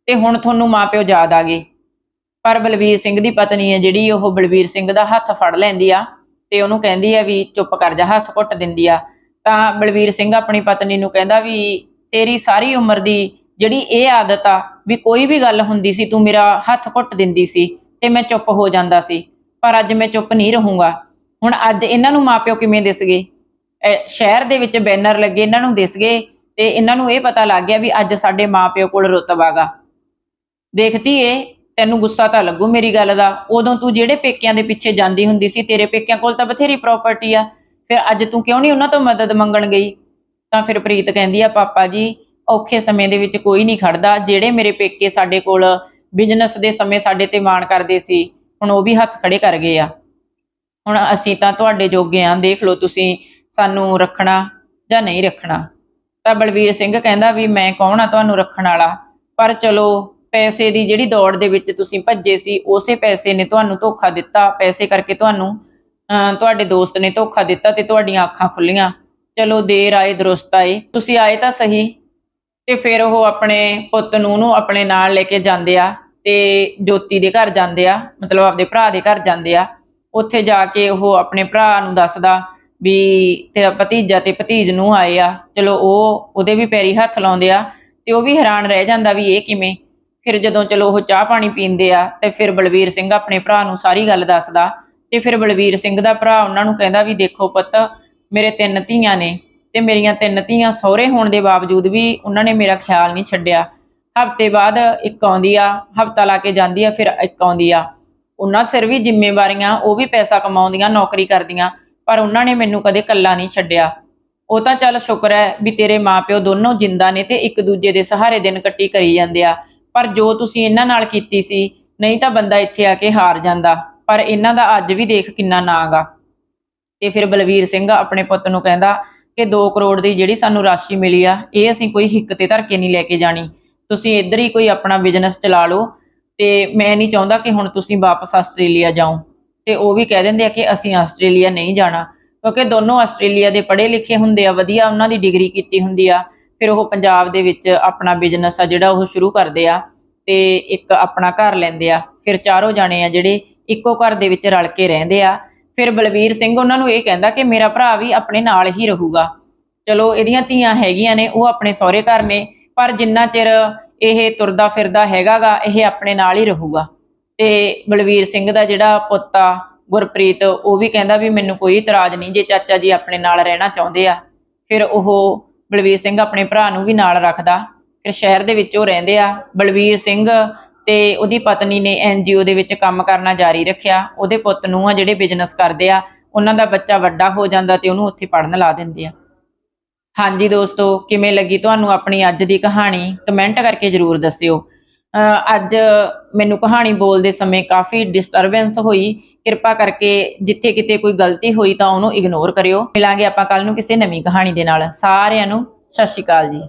ਤੇ ਹੁਣ ਤੁਹਾਨੂੰ ਮਾਪਿਓ ਯਾਦ ਆ ਗਏ। ਪਰ ਬਲਵੀਰ ਸਿੰਘ ਦੀ ਪਤਨੀ ਹੈ ਜਿਹੜੀ, ਉਹ ਬਲਵੀਰ ਸਿੰਘ ਦਾ ਹੱਥ ਫੜ ਲੈਂਦੀ ਆ ਤੇ ਉਹਨੂੰ ਕਹਿੰਦੀ ਆ ਵੀ ਚੁੱਪ ਕਰ ਜਾ, ਹੱਥ ਘੁੱਟ ਦਿੰਦੀ ਆ। ਤਾਂ ਬਲਵੀਰ ਸਿੰਘ ਆਪਣੀ ਪਤਨੀ ਨੂੰ ਕਹਿੰਦਾ ਵੀ ਤੇਰੀ ਸਾਰੀ ਉਮਰ ਦੀ ਜਿਹੜੀ ਇਹ ਆਦਤ ਆ ਵੀ ਕੋਈ ਵੀ ਗੱਲ ਹੁੰਦੀ ਸੀ, ਤੂੰ ਮੇਰਾ ਹੱਥ ਘੁੱਟ ਦਿੰਦੀ ਸੀ ਤੇ ਮੈਂ ਚੁੱਪ ਹੋ ਜਾਂਦਾ ਸੀ। ਪਰ ਅੱਜ ਮੈਂ ਚੁੱਪ ਨਹੀਂ ਰਹੂੰਗਾ। ਹੁਣ ਅੱਜ ਇਹਨਾਂ ਨੂੰ ਮਾਪਿਓ ਕਿਵੇਂ ਦਿਸਗੇ? ਸ਼ਹਿਰ ਦੇ ਵਿੱਚ ਬੈਨਰ ਲੱਗੇ, ਇਹਨਾਂ ਨੂੰ ਦਿਸ ਗਏ ਤੇ ਇਹਨਾਂ ਨੂੰ ਇਹ ਪਤਾ ਲੱਗ ਗਿਆ ਵੀ ਅੱਜ ਸਾਡੇ ਮਾਪਿਓ ਕੋਲ ਰੁਤਬਾ ਦੇਖਤੀ ਏ ਤੈਨੂੰ ਗੁੱਸਾ ਤਾਂ ਲੱਗੂ ਮੇਰੀ ਗੱਲ ਦਾ। ਉਦੋਂ ਤੂੰ ਜਿਹੜੇ ਪੇਕਿਆਂ ਦੇ ਪਿੱਛੇ ਜਾਂਦੀ ਹੁੰਦੀ ਸੀ, ਤੇਰੇ ਪੇਕਿਆਂ ਕੋਲ ਤਾਂ ਬਥੇਰੀ ਪ੍ਰਾਪਰਟੀ ਆ। ਫਿਰ ਅੱਜ ਤੂੰ ਕਿਉਂ ਨਹੀਂ ਉਹਨਾਂ ਤੋਂ ਮਦਦ ਮੰਗਣ ਗਈ? ਤਾਂ ਫਿਰ ਪ੍ਰੀਤ ਕਹਿੰਦੀ ਆ, ਪਾਪਾ ਜੀ, ਔਖੇ ਸਮੇਂ ਦੇ ਵਿੱਚ ਕੋਈ ਨਹੀਂ ਖੜਦਾ। ਜਿਹੜੇ ਮੇਰੇ ਪੇਕੇ ਸਾਡੇ ਕੋਲ ਬਿਜ਼ਨਸ ਦੇ ਸਮੇਂ ਸਾਡੇ ਤੇ ਮਾਣ ਕਰਦੇ ਸੀ, ਹੁਣ ਉਹ ਵੀ ਹੱਥ ਖੜੇ ਕਰ ਗਏ ਆ। ਹੁਣ ਅਸੀਂ ਤਾਂ ਤੁਹਾਡੇ ਜੋਗੇ ਆ, ਦੇਖ ਲਓ ਤੁਸੀਂ। ਸਾਨੂੰ ਰੱਖਣਾ ਜਾਂ ਨਹੀਂ ਰੱਖਣਾ। ਤਾਂ ਬਲਵੀਰ ਸਿੰਘ ਕਹਿੰਦਾ ਵੀ ਮੈਂ ਕੌਣ ਆ ਤੁਹਾਨੂੰ ਰੱਖਣ ਵਾਲਾ? ਪਰ ਚਲੋ ਪੈਸੇ ਦੀ ਜਿਹੜੀ ਦੌੜ ਦੇ ਵਿੱਚ ਤੁਸੀਂ ਭੱਜੇ ਸੀ ਉਸੇ ਪੈਸੇ ਨੇ ਤੁਹਾਨੂੰ ਧੋਖਾ ਦਿੱਤਾ। ਪੈਸੇ ਕਰਕੇ ਤੁਹਾਨੂੰ ਅਹ, ਤੁਹਾਡੇ ਦੋਸਤ ਨੇ ਧੋਖਾ ਦਿੱਤਾ ਤੇ ਤੁਹਾਡੀਆਂ ਅੱਖਾਂ ਖੁੱਲੀਆਂ। ਚਲੋ ਦੇਰ ਆਏ ਦਰੁਸਤ ਆਏ। ਤੁਸੀਂ ਆਏ ਤਾਂ ਸਹੀ। ਤੇ ਫਿਰ ਉਹ ਆਪਣੇ ਪੁੱਤ ਨੂੰ ਨੂੰ ਆਪਣੇ ਨਾਲ ਲੈ ਕੇ ਜਾਂਦੇ ਆ ਤੇ ਜੋਤੀ ਦੇ ਘਰ ਜਾਂਦੇ ਆ ਮਤਲਬ ਆਪਦੇ ਭਰਾ ਦੇ ਘਰ ਜਾਂਦੇ ਆ। ਉੱਥੇ ਜਾ ਕੇ ਉਹ ਆਪਣੇ ਭਰਾ ਨੂੰ ਦੱਸਦਾ ਵੀ ਤੇਰਾ ਭਤੀਜਾ ਤੇ ਭਤੀਜ ਨੂੰ ਆਏ ਆ, ਚਲੋ ਉਹ ਉਹਦੇ ਵੀ ਪੈਰੀ ਹੱਥ ਲਾਉਂਦੇ ਆ ਤੇ ਉਹ ਵੀ ਹੈਰਾਨ ਰਹਿ ਜਾਂਦਾ ਵੀ ਇਹ ਕਿਵੇਂ? ਫਿਰ ਜਦੋਂ ਚਲੋ ਉਹ ਚਾਹ ਪਾਣੀ ਪੀਂਦੇ ਆ ਤੇ ਫਿਰ ਬਲਵੀਰ ਸਿੰਘ ਆਪਣੇ ਭਰਾ ਨੂੰ ਸਾਰੀ ਗੱਲ ਦੱਸਦਾ ਤੇ ਫਿਰ ਬਲਵੀਰ ਸਿੰਘ ਦਾ ਭਰਾ ਉਹਨਾਂ ਨੂੰ ਕਹਿੰਦਾ ਵੀ ਦੇਖੋ ਪੁੱਤ, ਮੇਰੇ ਤਿੰਨ ਧੀਆਂ ਨੇ ਤੇ ਮੇਰੀਆਂ ਤਿੰਨ ਧੀਆਂ ਸਹੁਰੇ ਹੋਣ ਦੇ ਬਾਵਜੂਦ ਵੀ ਉਹਨਾਂ ਨੇ ਮੇਰਾ ਖਿਆਲ ਨਹੀਂ ਛੱਡਿਆ। ਹਫ਼ਤੇ ਬਾਅਦ ਇੱਕ ਆਉਂਦੀ ਆ, ਹਫਤਾ ਲਾ ਕੇ ਜਾਂਦੀ ਆ, ਫਿਰ ਇੱਕ ਆਉਂਦੀ ਆ। ਉਹਨਾਂ ਸਿਰ ਵੀ ਜ਼ਿੰਮੇਵਾਰੀਆਂ, ਉਹ ਵੀ ਪੈਸਾ ਕਮਾਉਂਦੀਆਂ, ਨੌਕਰੀ ਕਰਦੀਆਂ। ਪਰ ਉਹਨਾਂ ਨੇ ਮੈਨੂੰ ਕਦੇ ਕੱਲਾ ਨਹੀਂ ਛੱਡਿਆ। ਉਹ ਤਾਂ ਚੱਲ ਸ਼ੁਕਰ ਹੈ ਵੀ ਤੇਰੇ ਮਾਪਿਓ ਦੋਨੋਂ ਜਿੰਦਾ ਨੇ ਤੇ ਇੱਕ ਦੂਜੇ ਦੇ ਸਹਾਰੇ ਦਿਨ ਕੱਟੀ ਕਰੀ ਜਾਂਦੇ ਆ। ਪਰ ਜੋ ਤੁਸੀਂ ਇਹਨਾਂ ਨਾਲ ਕੀਤੀ ਸੀ, ਨਹੀਂ ਤਾਂ ਬੰਦਾ ਇੱਥੇ ਆ ਕੇ ਹਾਰ ਜਾਂਦਾ। ਪਰ ਇਹਨਾਂ ਦਾ ਅੱਜ ਵੀ ਦੇਖ ਕਿੰਨਾ ਨਾਗਾ ਤੇ ਫਿਰ ਬਲਵੀਰ ਸਿੰਘ ਆਪਣੇ ਪੁੱਤ ਨੂੰ ਕਹਿੰਦਾ ਕਿ 2 ਕਰੋੜ ਦੀ ਜਿਹੜੀ ਸਾਨੂੰ ਰਾਸ਼ੀ ਮਿਲੀ ਆ, ਇਹ ਅਸੀਂ ਕੋਈ ਹਿੱਕ ਤੇ ਧਰ ਕੇ ਨਹੀਂ ਲੈ ਕੇ ਜਾਣੀ। ਤੁਸੀਂ ਇੱਧਰ ਹੀ ਕੋਈ ਆਪਣਾ ਬਿਜ਼ਨਸ ਚਲਾ ਲਓ ਤੇ ਮੈਂ ਨਹੀਂ ਚਾਹੁੰਦਾ ਕਿ ਹੁਣ ਤੁਸੀਂ ਵਾਪਸ ਆਸਟ੍ਰੇਲੀਆ ਜਾਓ। ਤੇ ਉਹ ਵੀ ਕਹਿ ਦਿੰਦੇ ਆ ਕਿ ਅਸੀਂ ਆਸਟ੍ਰੇਲੀਆ ਨਹੀਂ ਜਾਣਾ, ਕਿਉਂਕਿ ਦੋਨੋਂ ਆਸਟ੍ਰੇਲੀਆ ਦੇ ਪੜ੍ਹੇ ਲਿਖੇ ਹੁੰਦੇ ਆ, ਵਧੀਆ ਉਹਨਾਂ ਦੀ ਡਿਗਰੀ ਕੀਤੀ ਹੁੰਦੀ ਆ, ਫਿਰ ਉਹ ਪੰਜਾਬ ਦੇ ਵਿੱਚ ਆਪਣਾ ਬਿਜ਼ਨਸ ਆ ਜਿਹੜਾ ਉਹ ਸ਼ੁਰੂ ਕਰਦੇ ਆ ਤੇ ਇੱਕ ਆਪਣਾ ਘਰ ਲੈਂਦੇ ਆ, ਫਿਰ ਚਾਰੋਂ ਜਾਣੇ ਆ ਜਿਹੜੇ ਇੱਕੋ ਘਰ ਦੇ ਵਿੱਚ ਰਲ ਕੇ ਰਹਿੰਦੇ ਆ, ਫਿਰ ਬਲਵੀਰ ਸਿੰਘ ਉਹਨਾਂ ਨੂੰ ਇਹ ਕਹਿੰਦਾ ਕਿ ਮੇਰਾ ਭਰਾ ਵੀ ਆਪਣੇ ਨਾਲ ਹੀ ਰਹੂਗਾ। ਚਲੋ ਇਹਦੀਆਂ ਧੀਆਂ ਹੈਗੀਆਂ ਨੇ, ਉਹ ਆਪਣੇ ਸਹੁਰੇ ਘਰ ਨੇ, ਪਰ ਜਿੰਨਾ ਚਿਰ ਇਹ ਤੁਰਦਾ ਫਿਰਦਾ ਹੈਗਾਗਾ, ਇਹ ਆਪਣੇ ਨਾਲ ਹੀ ਰਹੂਗਾ। ਤੇ ਬਲਵੀਰ ਸਿੰਘ ਦਾ ਜਿਹੜਾ ਪੁੱਤ ਆ, ਗੁਰਪ੍ਰੀਤ, ਉਹ ਵੀ ਕਹਿੰਦਾ ਵੀ ਮੈਨੂੰ ਕੋਈ ਇਤਰਾਜ਼ ਨਹੀਂ ਜੇ ਚਾਚਾ ਜੀ ਆਪਣੇ ਨਾਲ ਰਹਿਣਾ ਚਾਹੁੰਦੇ ਆ। ਫਿਰ ਉਹ ਬਲਵੀਰ ਸਿੰਘ ਆਪਣੇ ਭਰਾ ਨੂੰ ਵੀ ਨਾਲ ਰੱਖਦਾ। ਫਿਰ ਸ਼ਹਿਰ ਦੇ ਵਿੱਚ ਉਹ ਰਹਿੰਦੇ ਆ। ਬਲਵੀਰ ਸਿੰਘ ਤੇ ਉਹਦੀ ਪਤਨੀ ਨੇ ਐਨਜੀਓ ਦੇ ਵਿੱਚ ਕੰਮ ਕਰਨਾ ਜਾਰੀ ਰੱਖਿਆ। ਉਹਦੇ ਪੁੱਤ ਨੂੰ ਆ ਜਿਹੜੇ ਬਿਜ਼ਨਸ ਕਰਦੇ ਆ। ਉਹਨਾਂ ਦਾ ਬੱਚਾ ਵੱਡਾ ਹੋ ਜਾਂਦਾ ਤੇ ਉਹਨੂੰ ਉੱਥੇ ਪੜਨ ਲਾ ਦਿੰਦੇ ਆ। ਹਾਂਜੀ ਦੋਸਤੋ, ਕਿਵੇਂ ਲੱਗੀ ਤੁਹਾਨੂੰ ਆਪਣੀ ਅੱਜ ਦੀ ਕਹਾਣੀ? ਕਮੈਂਟ ਕਰਕੇ ਜਰੂਰ ਦੱਸਿਓ। ਅੱਜ ਮੈਨੂੰ ਕਹਾਣੀ ਬੋਲਦੇ ਸਮੇਂ ਕਾਫੀ ਡਿਸਟਰਬੈਂਸ ਹੋਈ। ਕਿਰਪਾ ਕਰਕੇ ਜਿੱਥੇ ਕਿਤੇ ਕੋਈ ਗਲਤੀ ਹੋਈ ਤਾਂ ਉਹਨੂੰ ਇਗਨੋਰ ਕਰਿਓ। ਮਿਲਾਂਗੇ ਆਪਾਂ ਕੱਲ ਨੂੰ ਕਿਸੇ ਨਵੀਂ ਕਹਾਣੀ ਦੇ ਨਾਲ। ਸਾਰਿਆਂ ਨੂੰ ਸਤਿ ਸ਼੍ਰੀ ਅਕਾਲ ਜੀ।